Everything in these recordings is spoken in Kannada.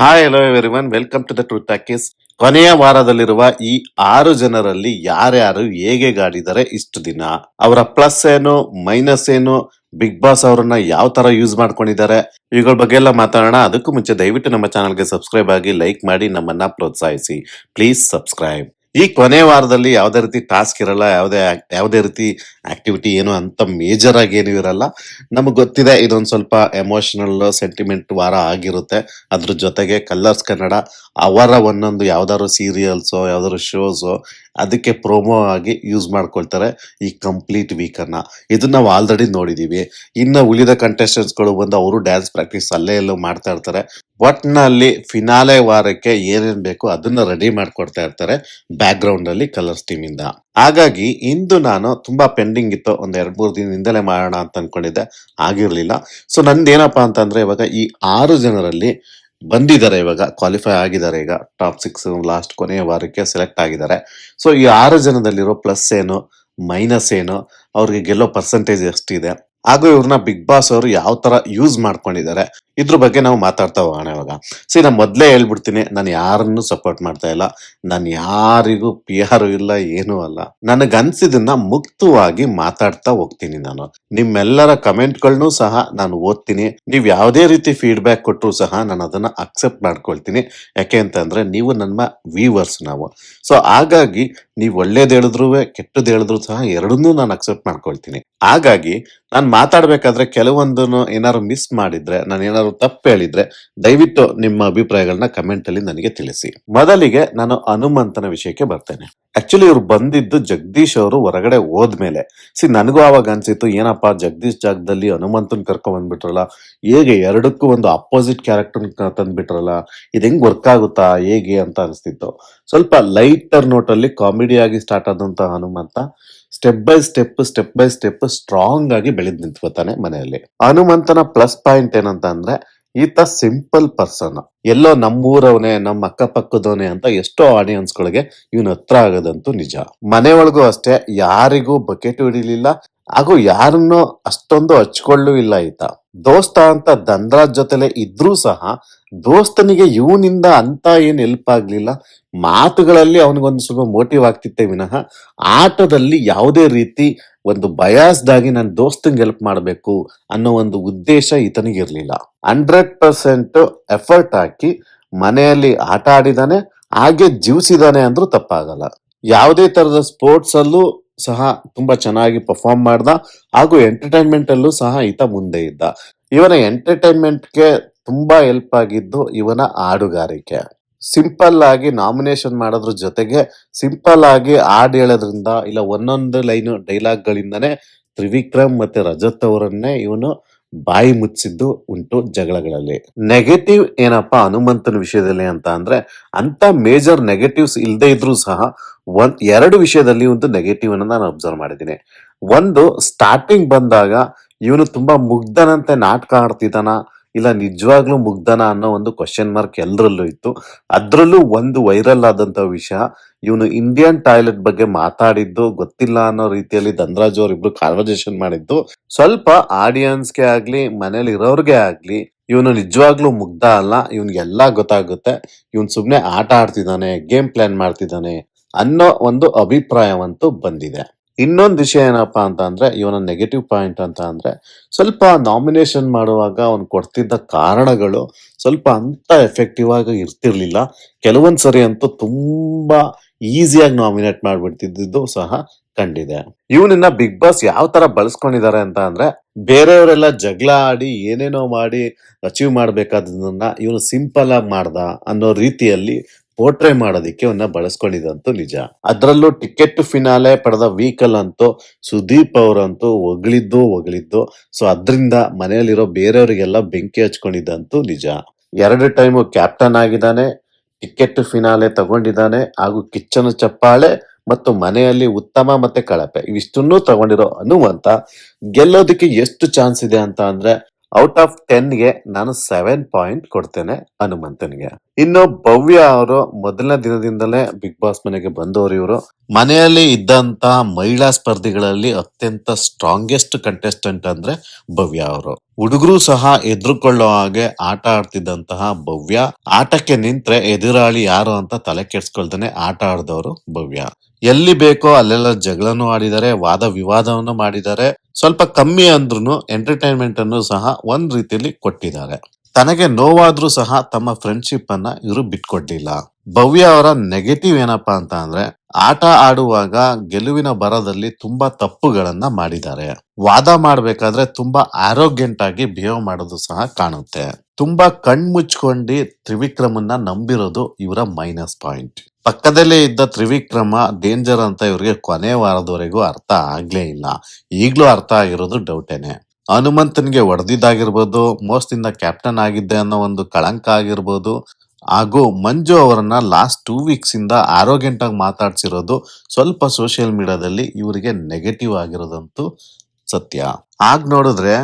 Hi hello everyone welcome to the Truth Talkies ಕೊನೆಯ ವಾರದಲ್ಲಿರುವ ಈ ಆರು ಜನರಲ್ಲಿ ಯಾರ್ಯಾರು ಹೇಗೆ ಗಾಡಿದ್ದಾರೆ ಇಷ್ಟು ದಿನ? ಅವರ ಪ್ಲಸ್ ಏನು ಮೈನಸ್ ಏನು ಬಿಗ್ ಬಾಸ್ ಅವರನ್ನ ಯಾವ ತರ ಯೂಸ್ ಮಾಡ್ಕೊಂಡಿದ್ದಾರೆ? ಇವುಗಳ ಬಗ್ಗೆ ಎಲ್ಲ ಮಾತಾಡೋಣ. ಅದಕ್ಕೂ ಮುಂಚೆ ದಯವಿಟ್ಟು ನಮ್ಮ ಚಾನಲ್ಗೆ ಸಬ್ಸ್ಕ್ರೈಬ್ ಆಗಿ ಲೈಕ್ ಮಾಡಿ, ನಮ್ಮನ್ನ ಪ್ರೋತ್ಸಾಹಿಸಿ. ಪ್ಲೀಸ್ ಸಬ್ಸ್ಕ್ರೈಬ್ ಈ ಕೊನೆ ವಾರದಲ್ಲಿ ಯಾವುದೇ ರೀತಿ ಟಾಸ್ಕ್ ಇರಲ್ಲ, ಯಾವುದೇ ಯಾವುದೇ ರೀತಿ ಆಕ್ಟಿವಿಟಿ ಏನು ಅಂತ ಮೇಜರ್ ಆಗಿ ಏನು ಇರಲ್ಲ. ನಮಗೆ ಗೊತ್ತಿದೆ ಇದೊಂದು ಸ್ವಲ್ಪ ಎಮೋಷನಲ್ ಸೆಂಟಿಮೆಂಟ್ ವಾರ ಆಗಿರುತ್ತೆ. ಅದ್ರ ಜೊತೆಗೆ ಕಲರ್ಸ್ ಕನ್ನಡ ಅವರ ಒಂದೊಂದು ಯಾವ್ದಾದ್ರು ಸೀರಿಯಲ್ಸೋ ಯಾವ್ದಾದ್ರು ಶೋಸೋ ಅದಕ್ಕೆ ಪ್ರೋಮೋ ಆಗಿ ಯೂಸ್ ಮಾಡ್ಕೊಳ್ತಾರೆ. ಈ ಕಂಪ್ಲೀಟ್ ವೀಕ್ ಅನ್ನ ಇದನ್ನ ನಾವು ಆಲ್ರೆಡಿ ನೋಡಿದೀವಿ. ಇನ್ನು ಉಳಿದ ಕಂಟೆಸ್ಟೆಂಟ್ಸ್ಗಳು ಗಳು ಬಂದು ಅವರು ಡ್ಯಾನ್ಸ್ ಪ್ರಾಕ್ಟೀಸ್ ಅಲ್ಲೇ ಎಲ್ಲೋ ಮಾಡ್ತಾ ಇರ್ತಾರೆ. ಒಟ್ನಲ್ಲಿ ಫಿನಾಲೆ ವಾರಕ್ಕೆ ಏನೇನು ಬೇಕು ಅದನ್ನ ರೆಡಿ ಮಾಡ್ಕೊಡ್ತಾ ಇರ್ತಾರೆ ಬ್ಯಾಕ್ ಗ್ರೌಂಡ್ ಅಲ್ಲಿ ಕಲರ್ಸ್ ಟೀಮ್ ಇಂದ. ಹಾಗಾಗಿ ಇಂದು ನಾನು ತುಂಬಾ ಪೆಂಡಿಂಗ್ ಇತ್ತು. ಒಂದು ಎರಡು ಮೂರು ದಿನದಿಂದಲೇ ಮಾಡೋಣ ಅಂತ ಅನ್ಕೊಂಡಿದ್ದೆ. ಆಗಿರಲಿಲ್ಲ. ಸೊ ನಂದೇನಪ್ಪಾ ಅಂತಂದ್ರೆ ಇವಾಗ ಈ ಆರು ಜನರಲ್ಲಿ ಬಂದಿದ್ದಾರೆ ಇವಾಗ ಕ್ವಾಲಿಫೈ ಆಗಿದ್ದಾರೆ ಈಗ. ಟಾಪ್ ಸಿಕ್ಸ್ ಲಾಸ್ಟ್ ಕೊನೆಯ ವಾರಕ್ಕೆ ಸೆಲೆಕ್ಟ್ ಆಗಿದ್ದಾರೆ. ಸೊ ಈ ಆರು ಜನದಲ್ಲಿರೋ ಪ್ಲಸ್ ಏನು ಮೈನಸ್ ಏನು, ಅವ್ರಿಗೆ ಗೆಲ್ಲೋ ಪರ್ಸೆಂಟೇಜ್ ಎಷ್ಟಿದೆ? ಹಾಗೂ ಇವ್ರನ್ನ ಬಿಗ್ ಬಾಸ್ ಅವರು ಯಾವ ತರ ಯೂಸ್ ಮಾಡ್ಕೊಂಡಿದ್ದಾರೆ, ಇದ್ರ ಬಗ್ಗೆ ನಾವು ಮಾತಾಡ್ತಾ ಹೋಗೋಣ ಇವಾಗ. ಸಿ ನಾನು ಮೊದಲೇ ಹೇಳ್ಬಿಡ್ತೀನಿ, ನಾನು ಯಾರನ್ನು ಸಪೋರ್ಟ್ ಮಾಡ್ತಾ ಇಲ್ಲ, ನಾನು ಯಾರಿಗೂ ಪಿ ಆರ್ ಇಲ್ಲ, ಏನೂ ಅಲ್ಲ. ನನಗನ್ಸಿದನ್ನ ಮುಕ್ತವಾಗಿ ಮಾತಾಡ್ತಾ ಹೋಗ್ತೀನಿ ನಾನು. ನಿಮ್ಮೆಲ್ಲರ ಕಮೆಂಟ್ಗಳನ್ನೂ ಸಹ ನಾನು ಓದ್ತೀನಿ. ನೀವು ಯಾವುದೇ ರೀತಿ ಫೀಡ್ಬ್ಯಾಕ್ ಕೊಟ್ಟರು ಸಹ ನಾನು ಅದನ್ನ ಅಕ್ಸೆಪ್ಟ್ ಮಾಡ್ಕೊಳ್ತೀನಿ. ಯಾಕೆ ಅಂತಂದ್ರೆ, ನೀವು ನನ್ನ ವ್ಯೂವರ್ಸ್ ನಾವು. ಸೊ ಹಾಗಾಗಿ ನೀವು ಒಳ್ಳೇದು ಹೇಳಿದ್ರು ಕೆಟ್ಟದ್ದು ಹೇಳಿದ್ರು ಸಹ ಎರಡನ್ನೂ ನಾನು ಅಕ್ಸೆಪ್ಟ್ ಮಾಡ್ಕೊಳ್ತೀನಿ. ಹಾಗಾಗಿ ನಾನು ಮಾತಾಡ್ಬೇಕಾದ್ರೆ ಕೆಲವೊಂದನ್ನು ಏನಾದ್ರು ಮಿಸ್ ಮಾಡಿದ್ರೆ, ನಾನು ಏನಾದ್ರು ತಪ್ಪು ಹೇಳಿದ್ರೆ, ದಯವಿಟ್ಟು ನಿಮ್ಮ ಅಭಿಪ್ರಾಯಗಳನ್ನ ಕಮೆಂಟ್ ಅಲ್ಲಿ ನನಗೆ ತಿಳಿಸಿ. ಮೊದಲಿಗೆ ನಾನು ಹನುಮಂತನ ವಿಷಯಕ್ಕೆ ಬರ್ತೇನೆ. ಆಕ್ಚುಲಿ ಇವ್ರು ಬಂದಿದ್ದು ಜಗದೀಶ್ ಅವರು ಹೊರಗಡೆ ಹೋದ್ಮೇಲೆ. ಸಿ ನನಗೂ ಅವಾಗ ಅನ್ಸಿತ್ತು, ಏನಪ್ಪಾ ಜಗದೀಶ್ ಜಾಗದಲ್ಲಿ ಹನುಮಂತನ್ ಕರ್ಕೊಂಡ್ ಬಂದ್ಬಿಟ್ರಲ್ಲ, ಹೇಗೆ ಎರಡಕ್ಕೂ ಒಂದು ಅಪೋಸಿಟ್ ಕ್ಯಾರೆಕ್ಟರ್ ತಂದ್ಬಿಟ್ರಲ್ಲ, ಇದು ಹೆಂಗ್ ವರ್ಕ್ ಆಗುತ್ತಾ, ಹೇಗೆ ಅಂತ ಅನಿಸ್ತಿತ್ತು. ಸ್ವಲ್ಪ ಲೈಟರ್ ನೋಟ್ ಅಲ್ಲಿ ಕಾಮಿಡಿ ಆಗಿ ಸ್ಟಾರ್ಟ್ ಆದಂತ Hanumantha step by step step by step strong ಆಗಿ ಬೆಳೆದ್ ನಿಂತ್ಕೋತಾನೆ ಮನೆಯಲ್ಲಿ. ಹನುಮಂತನ ಪ್ಲಸ್ ಪಾಯಿಂಟ್ ಏನಂತ ಅಂದ್ರೆ ಈತ ಸಿಂಪಲ್ ಪರ್ಸನ್ ಎಲ್ಲೋ ನಮ್ಮೂರವನೇ, ನಮ್ಮ ಅಕ್ಕಪಕ್ಕದವನೇ ಅಂತ ಎಷ್ಟೋ ಆಡಿಯನ್ಸ್ ಗಳಿಗೆ ಇವನ್ ಹತ್ರ ಆಗೋದಂತೂ ನಿಜ. ಮನೆ ಒಳಗೂ ಅಷ್ಟೇ, ಯಾರಿಗೂ ಬಕೆಟ್ ಹಿಡಿಲಿಲ್ಲ, ಹಾಗೂ ಯಾರನ್ನೂ ಅಷ್ಟೊಂದು ಹಚ್ಕೊಳ್ಳೂ ಇಲ್ಲ ಈತ. ದೋಸ್ತ ಅಂತ ದಂದ್ರಾಜ್ ಜೊತೆಲೆ ಇದ್ರೂ ಸಹ ದೋಸ್ತನಿಗೆ ಇವನಿಂದ ಅಂತ ಏನು ಹೆಲ್ಪ್ ಆಗ್ಲಿಲ್ಲ. ಮಾತುಗಳಲ್ಲಿ ಅವನಿಗೊಂದು ಸ್ವಲ್ಪ ಮೋಟಿವ್ ಆಗ್ತಿತ್ತೆ ವಿನಃ. ಆಟದಲ್ಲಿ ಯಾವುದೇ ರೀತಿ ಒಂದು ಬಯಾಸ್ಡ್ ನನ್ನ ದೋಸ್ತಂಗೆ ಹೆಲ್ಪ್ ಮಾಡಬೇಕು ಅನ್ನೋ ಒಂದು ಉದ್ದೇಶ ಈತನಿಗಿರಲಿಲ್ಲ ಹಂಡ್ರೆಡ್ ಪರ್ಸೆಂಟ್ ಎಫರ್ಟ್ ಹಾಕಿ ಮನೆಯಲ್ಲಿ ಆಟ ಆಡಿದಾನೆ, ಹಾಗೆ ಜೀವಿಸಿದಾನೆ ಅಂದ್ರೂ ತಪ್ಪಾಗಲ್ಲ. ಯಾವುದೇ ತರದ ಸ್ಪೋರ್ಟ್ಸ್ ಅಲ್ಲೂ ಸಹ ತುಂಬಾ ಚೆನ್ನಾಗಿ ಪರ್ಫಾರ್ಮ್ ಮಾಡ್ದ, ಹಾಗೂ ಎಂಟರ್ಟೈನ್ಮೆಂಟ್ ಅಲ್ಲೂ ಸಹ ಈತ ಮುಂದೆ ಇದ್ದ. ಇವನ ಎಂಟರ್ಟೈನ್ಮೆಂಟ್ಗೆ ತುಂಬಾ ಹೆಲ್ಪ್ ಆಗಿದ್ದು ಇವನ ಹಾಡುಗಾರಿಕೆ ಸಿಂಪಲ್ ಆಗಿ ನಾಮಿನೇಷನ್ ಮಾಡೋದ್ರ ಜೊತೆಗೆ ಸಿಂಪಲ್ ಆಗಿ ಹಾಡು ಹೇಳೋದ್ರಿಂದ ಇಲ್ಲ ಒಂದೊಂದು ಲೈನ್ ಡೈಲಾಗ್ ಗಳಿಂದಾನೇ ತ್ರಿವಿಕ್ರಮ್ ಮತ್ತೆ ರಜತ್ ಅವರನ್ನೇ ಇವನು ಬಾಯಿ ಮುಚ್ಚಿದ್ದು ಉಂಟು ಜಗಳಗಳಲ್ಲಿ. ನೆಗೆಟಿವ್ ಏನಪ್ಪಾ ಹನುಮಂತನ ವಿಷಯದಲ್ಲಿ ಅಂತ ಅಂದ್ರೆ ಅಂತ ಮೇಜರ್ ನೆಗೆಟಿವ್ಸ್ ಇಲ್ಲದೆ ಇದ್ರೂ ಸಹ ಒಂದ್ ಎರಡು ವಿಷಯದಲ್ಲಿ ಒಂದು ನೆಗೆಟಿವ್ ಅನ್ನ ನಾನು ಅಬ್ಸರ್ವ್ ಮಾಡಿದ್ದೀನಿ. ಒಂದು ಸ್ಟಾರ್ಟಿಂಗ್ ಬಂದಾಗ ಇವನು ತುಂಬಾ ಮುಗ್ಧನಂತೆ ನಾಟಕ ಆಡ್ತಿದ್ದಾನ. ಇಲ್ಲ, ನಿಜವಾಗ್ಲೂ ಮುಗ್ಧನ ಅನ್ನೋ ಒಂದು ಕ್ವಶನ್ ಮಾರ್ಕ್ ಎಲ್ಲರಲ್ಲೂ ಇತ್ತು. ಅದ್ರಲ್ಲೂ ಒಂದು ವೈರಲ್ ಆದಂತ ವಿಷಯ, ಇವನು ಇಂಡಿಯನ್ ಟಾಯ್ಲೆಟ್ ಬಗ್ಗೆ ಮಾತಾಡಿದ್ದು ಗೊತ್ತಿಲ್ಲ ಅನ್ನೋ ರೀತಿಯಲ್ಲಿ ಧನರಾಜ್ ಅವರಿಬ್ರು ಕಾನ್ವರ್ಸೇಷನ್ ಮಾಡಿದ್ದು. ಸ್ವಲ್ಪ ಆಡಿಯನ್ಸ್ಗೆ ಆಗ್ಲಿ, ಮನೇಲಿ ಇರೋರ್ಗೆ ಆಗ್ಲಿ, ಇವನು ನಿಜವಾಗ್ಲೂ ಮುಗ್ಧ ಅಲ್ಲ, ಇವನ್ಗೆಲ್ಲ ಗೊತ್ತಾಗುತ್ತೆ. ಇವನ್ ಸುಮ್ನೆ ಆಟ ಆಡ್ತಿದ್ದಾನೆ ಗೇಮ್ ಪ್ಲಾನ್ ಮಾಡ್ತಿದ್ದಾನೆ ಅನ್ನೋ ಒಂದು ಅಭಿಪ್ರಾಯವಂತೂ ಬಂದಿದೆ. ಇನ್ನೊಂದು ವಿಷಯ ಏನಪ್ಪ ಅಂತ ಅಂದ್ರೆ, ಇವನ ನೆಗೆಟಿವ್ ಪಾಯಿಂಟ್ ಅಂತ ಅಂದ್ರೆ, ಸ್ವಲ್ಪ ನಾಮಿನೇಷನ್ ಮಾಡುವಾಗ ಅವನು ಕೊಡ್ತಿದ್ದ ಕಾರಣಗಳು ಸ್ವಲ್ಪ ಅಂತ ಎಫೆಕ್ಟಿವ್ ಆಗಿ ಇರ್ತಿರ್ಲಿಲ್ಲ. ಕೆಲವೊಂದ್ ಸರಿ ಅಂತೂ ತುಂಬಾ ಈಸಿಯಾಗಿ ನಾಮಿನೇಟ್ ಮಾಡ್ಬಿಡ್ತಿದ್ದು ಸಹ ಕಂಡಿದೆ. ಇವನನ್ನ ಬಿಗ್ ಬಾಸ್ ಯಾವ ತರ ಬಳಸ್ಕೊಂಡಿದ್ದಾರೆ ಅಂತ ಅಂದ್ರೆ, ಬೇರೆಯವರೆಲ್ಲ ಜಗಳ ಆಡಿ ಏನೇನೋ ಮಾಡಿ ಅಚೀವ್ ಮಾಡ್ಬೇಕಾದನ್ನ ಇವನು ಸಿಂಪಲ್ ಆಗಿ ಮಾಡ್ದ ಅನ್ನೋ ರೀತಿಯಲ್ಲಿ ಪೋರ್ಟ್ರೇ ಮಾಡೋದಿಕ್ಕೆ ಅವನ್ನ ಬಳಸ್ಕೊಂಡಿದ್ದಂತೂ ನಿಜ. ಅದರಲ್ಲೂ ಟಿಕೆಟ್ ಫಿನಾಲೆ ಪಡೆದ ವೀಕಲ್ ಅಂತೂ ಸುದೀಪ್ ಅವರಂತೂ ಒಗಳಿದ್ದು ಒಗಳಿದ್ದು ಸೊ ಅದರಿಂದ ಮನೆಯಲ್ಲಿರೋ ಬೇರೆಯವರಿಗೆಲ್ಲ ಬೆಂಕಿ ಹಚ್ಕೊಂಡಿದ್ದಂತೂ ನಿಜ. ಎರಡು ಟೈಮು ಕ್ಯಾಪ್ಟನ್ ಆಗಿದ್ದಾನೆ, ಟಿಕೆಟ್ ಫಿನಾಲೆ ತಗೊಂಡಿದ್ದಾನೆ, ಹಾಗೂ ಕಿಚ್ಚನ ಚಪ್ಪಾಳೆ ಮತ್ತು ಮನೆಯಲ್ಲಿ ಉತ್ತಮ ಮತ್ತೆ ಕಳಪೆ. ಇವಿಷ್ಟನ್ನೂ ತಗೊಂಡಿರೋ ಹನುಮಂತ ಗೆಲ್ಲೋದಕ್ಕೆ ಎಷ್ಟು ಚಾನ್ಸ್ ಇದೆ ಅಂತ ಅಂದ್ರೆ ಔಟ್ ಆಫ್ ಟೆನ್ಗೆ ನಾನು ಸೆವೆನ್ ಪಾಯಿಂಟ್ ಕೊಡ್ತೇನೆ ಹನುಮಂತನಿಗೆ. ಇನ್ನು ಭವ್ಯ ಅವರು ಮೊದಲನೇ ದಿನದಿಂದಲೇ ಬಿಗ್ ಬಾಸ್ ಮನೆಗೆ ಬಂದವರು ಇವರು. ಮನೆಯಲ್ಲಿ ಇದ್ದಂತ ಮಹಿಳಾ ಸ್ಪರ್ಧಿಗಳಲ್ಲಿ ಅತ್ಯಂತ ಸ್ಟ್ರಾಂಗೆಸ್ಟ್ ಕಂಟೆಸ್ಟೆಂಟ್ ಅಂದ್ರೆ ಭವ್ಯ ಅವರು. ಹುಡುಗರು ಸಹ ಎದುರುಕೊಳ್ಳೋ ಹಾಗೆ ಆಟ ಆಡ್ತಿದ್ದಂತಹ ಭವ್ಯ. ಆಟಕ್ಕೆ ನಿಂತ್ರೆ ಎದುರಾಳಿ ಯಾರು ಅಂತ ತಲೆ ಕೆಡ್ಸ್ಕೊಳ್ತಾನೆ ಆಟ ಆಡಿದವರು ಭವ್ಯ. ಎಲ್ಲಿ ಬೇಕೋ ಅಲ್ಲೆಲ್ಲ ಜಗಳನು ಆಡಿದ್ದಾರೆ, ವಾದ ವಿವಾದವನ್ನು ಮಾಡಿದ್ದಾರೆ. ಸ್ವಲ್ಪ ಕಮ್ಮಿ ಅಂದ್ರೂ ಎಂಟರ್ಟೈನ್ಮೆಂಟ್ ಅನ್ನು ಸಹ ಒಂದ್ ರೀತಿಯಲ್ಲಿ ಕೊಟ್ಟಿದ್ದಾರೆ. ತನಗೆ ನೋವಾದ್ರೂ ಸಹ ತಮ್ಮ ಫ್ರೆಂಡ್ಶಿಪ್ ಅನ್ನ ಇವರು ಬಿಟ್ಕೊಡ್ಲಿಲ್ಲ ಭವ್ಯ ಅವರ ನೆಗೆಟಿವ್ ಏನಪ್ಪಾ ಅಂತ ಅಂದ್ರೆ, ಆಟ ಆಡುವಾಗ ಗೆಲುವಿನ ಬರದಲ್ಲಿ ತುಂಬಾ ತಪ್ಪುಗಳನ್ನ ಮಾಡಿದ್ದಾರೆ. ವಾದ ಮಾಡ್ಬೇಕಾದ್ರೆ ತುಂಬಾ ಆರೋಗ್ಯಂಟ್ ಆಗಿ ಬಿಹೇವ್ ಮಾಡೋದು ಸಹ ಕಾಣುತ್ತೆ. ತುಂಬಾ ಕಣ್ಮುಚ್ಕೊಂಡು ತ್ರಿವಿಕ್ರಮನ್ನ ನಂಬಿರೋದು ಇವರ ಮೈನಸ್ ಪಾಯಿಂಟ್ ಪಕ್ಕದಲ್ಲೇ ಇದ್ದ ತ್ರಿವಿಕ್ರಮ, ಡೇಂಜರ್ ಅಂತ ಇವ್ರಿಗೆ ಕೊನೆ ವಾರದವರೆಗೂ ಅರ್ಥ ಆಗ್ಲೇ ಇಲ್ಲ. ಈಗ್ಲೂ ಅರ್ಥ ಆಗಿರೋದು ಡೌಟೇನೆ. ಹನುಮಂತನಿಗೆ ಒಡೆದಿದ್ದಾಗಿರ್ಬೋದು ಮೋಸ್ಟಿಂದ ಕ್ಯಾಪ್ಟನ್ ಆಗಿದ್ದೆ ಅನ್ನೋ ಒಂದು ಕಳಂಕ ಆಗಿರ್ಬೋದು, ಹಾಗೂ ಮಂಜು ಅವರನ್ನ ಲಾಸ್ಟ್ ಟೂ ವೀಕ್ಸ್ ಇಂದ ಆರೋಗ್ಯಂಟ್ ಆಗಿ ಮಾತಾಡ್ಸಿರೋದು ಸ್ವಲ್ಪ ಸೋಷಿಯಲ್ ಮೀಡಿಯಾದಲ್ಲಿ ಇವರಿಗೆ ನೆಗೆಟಿವ್ ಆಗಿರೋದಂತೂ ಸತ್ಯ. ಆಗ ನೋಡಿದ್ರೆ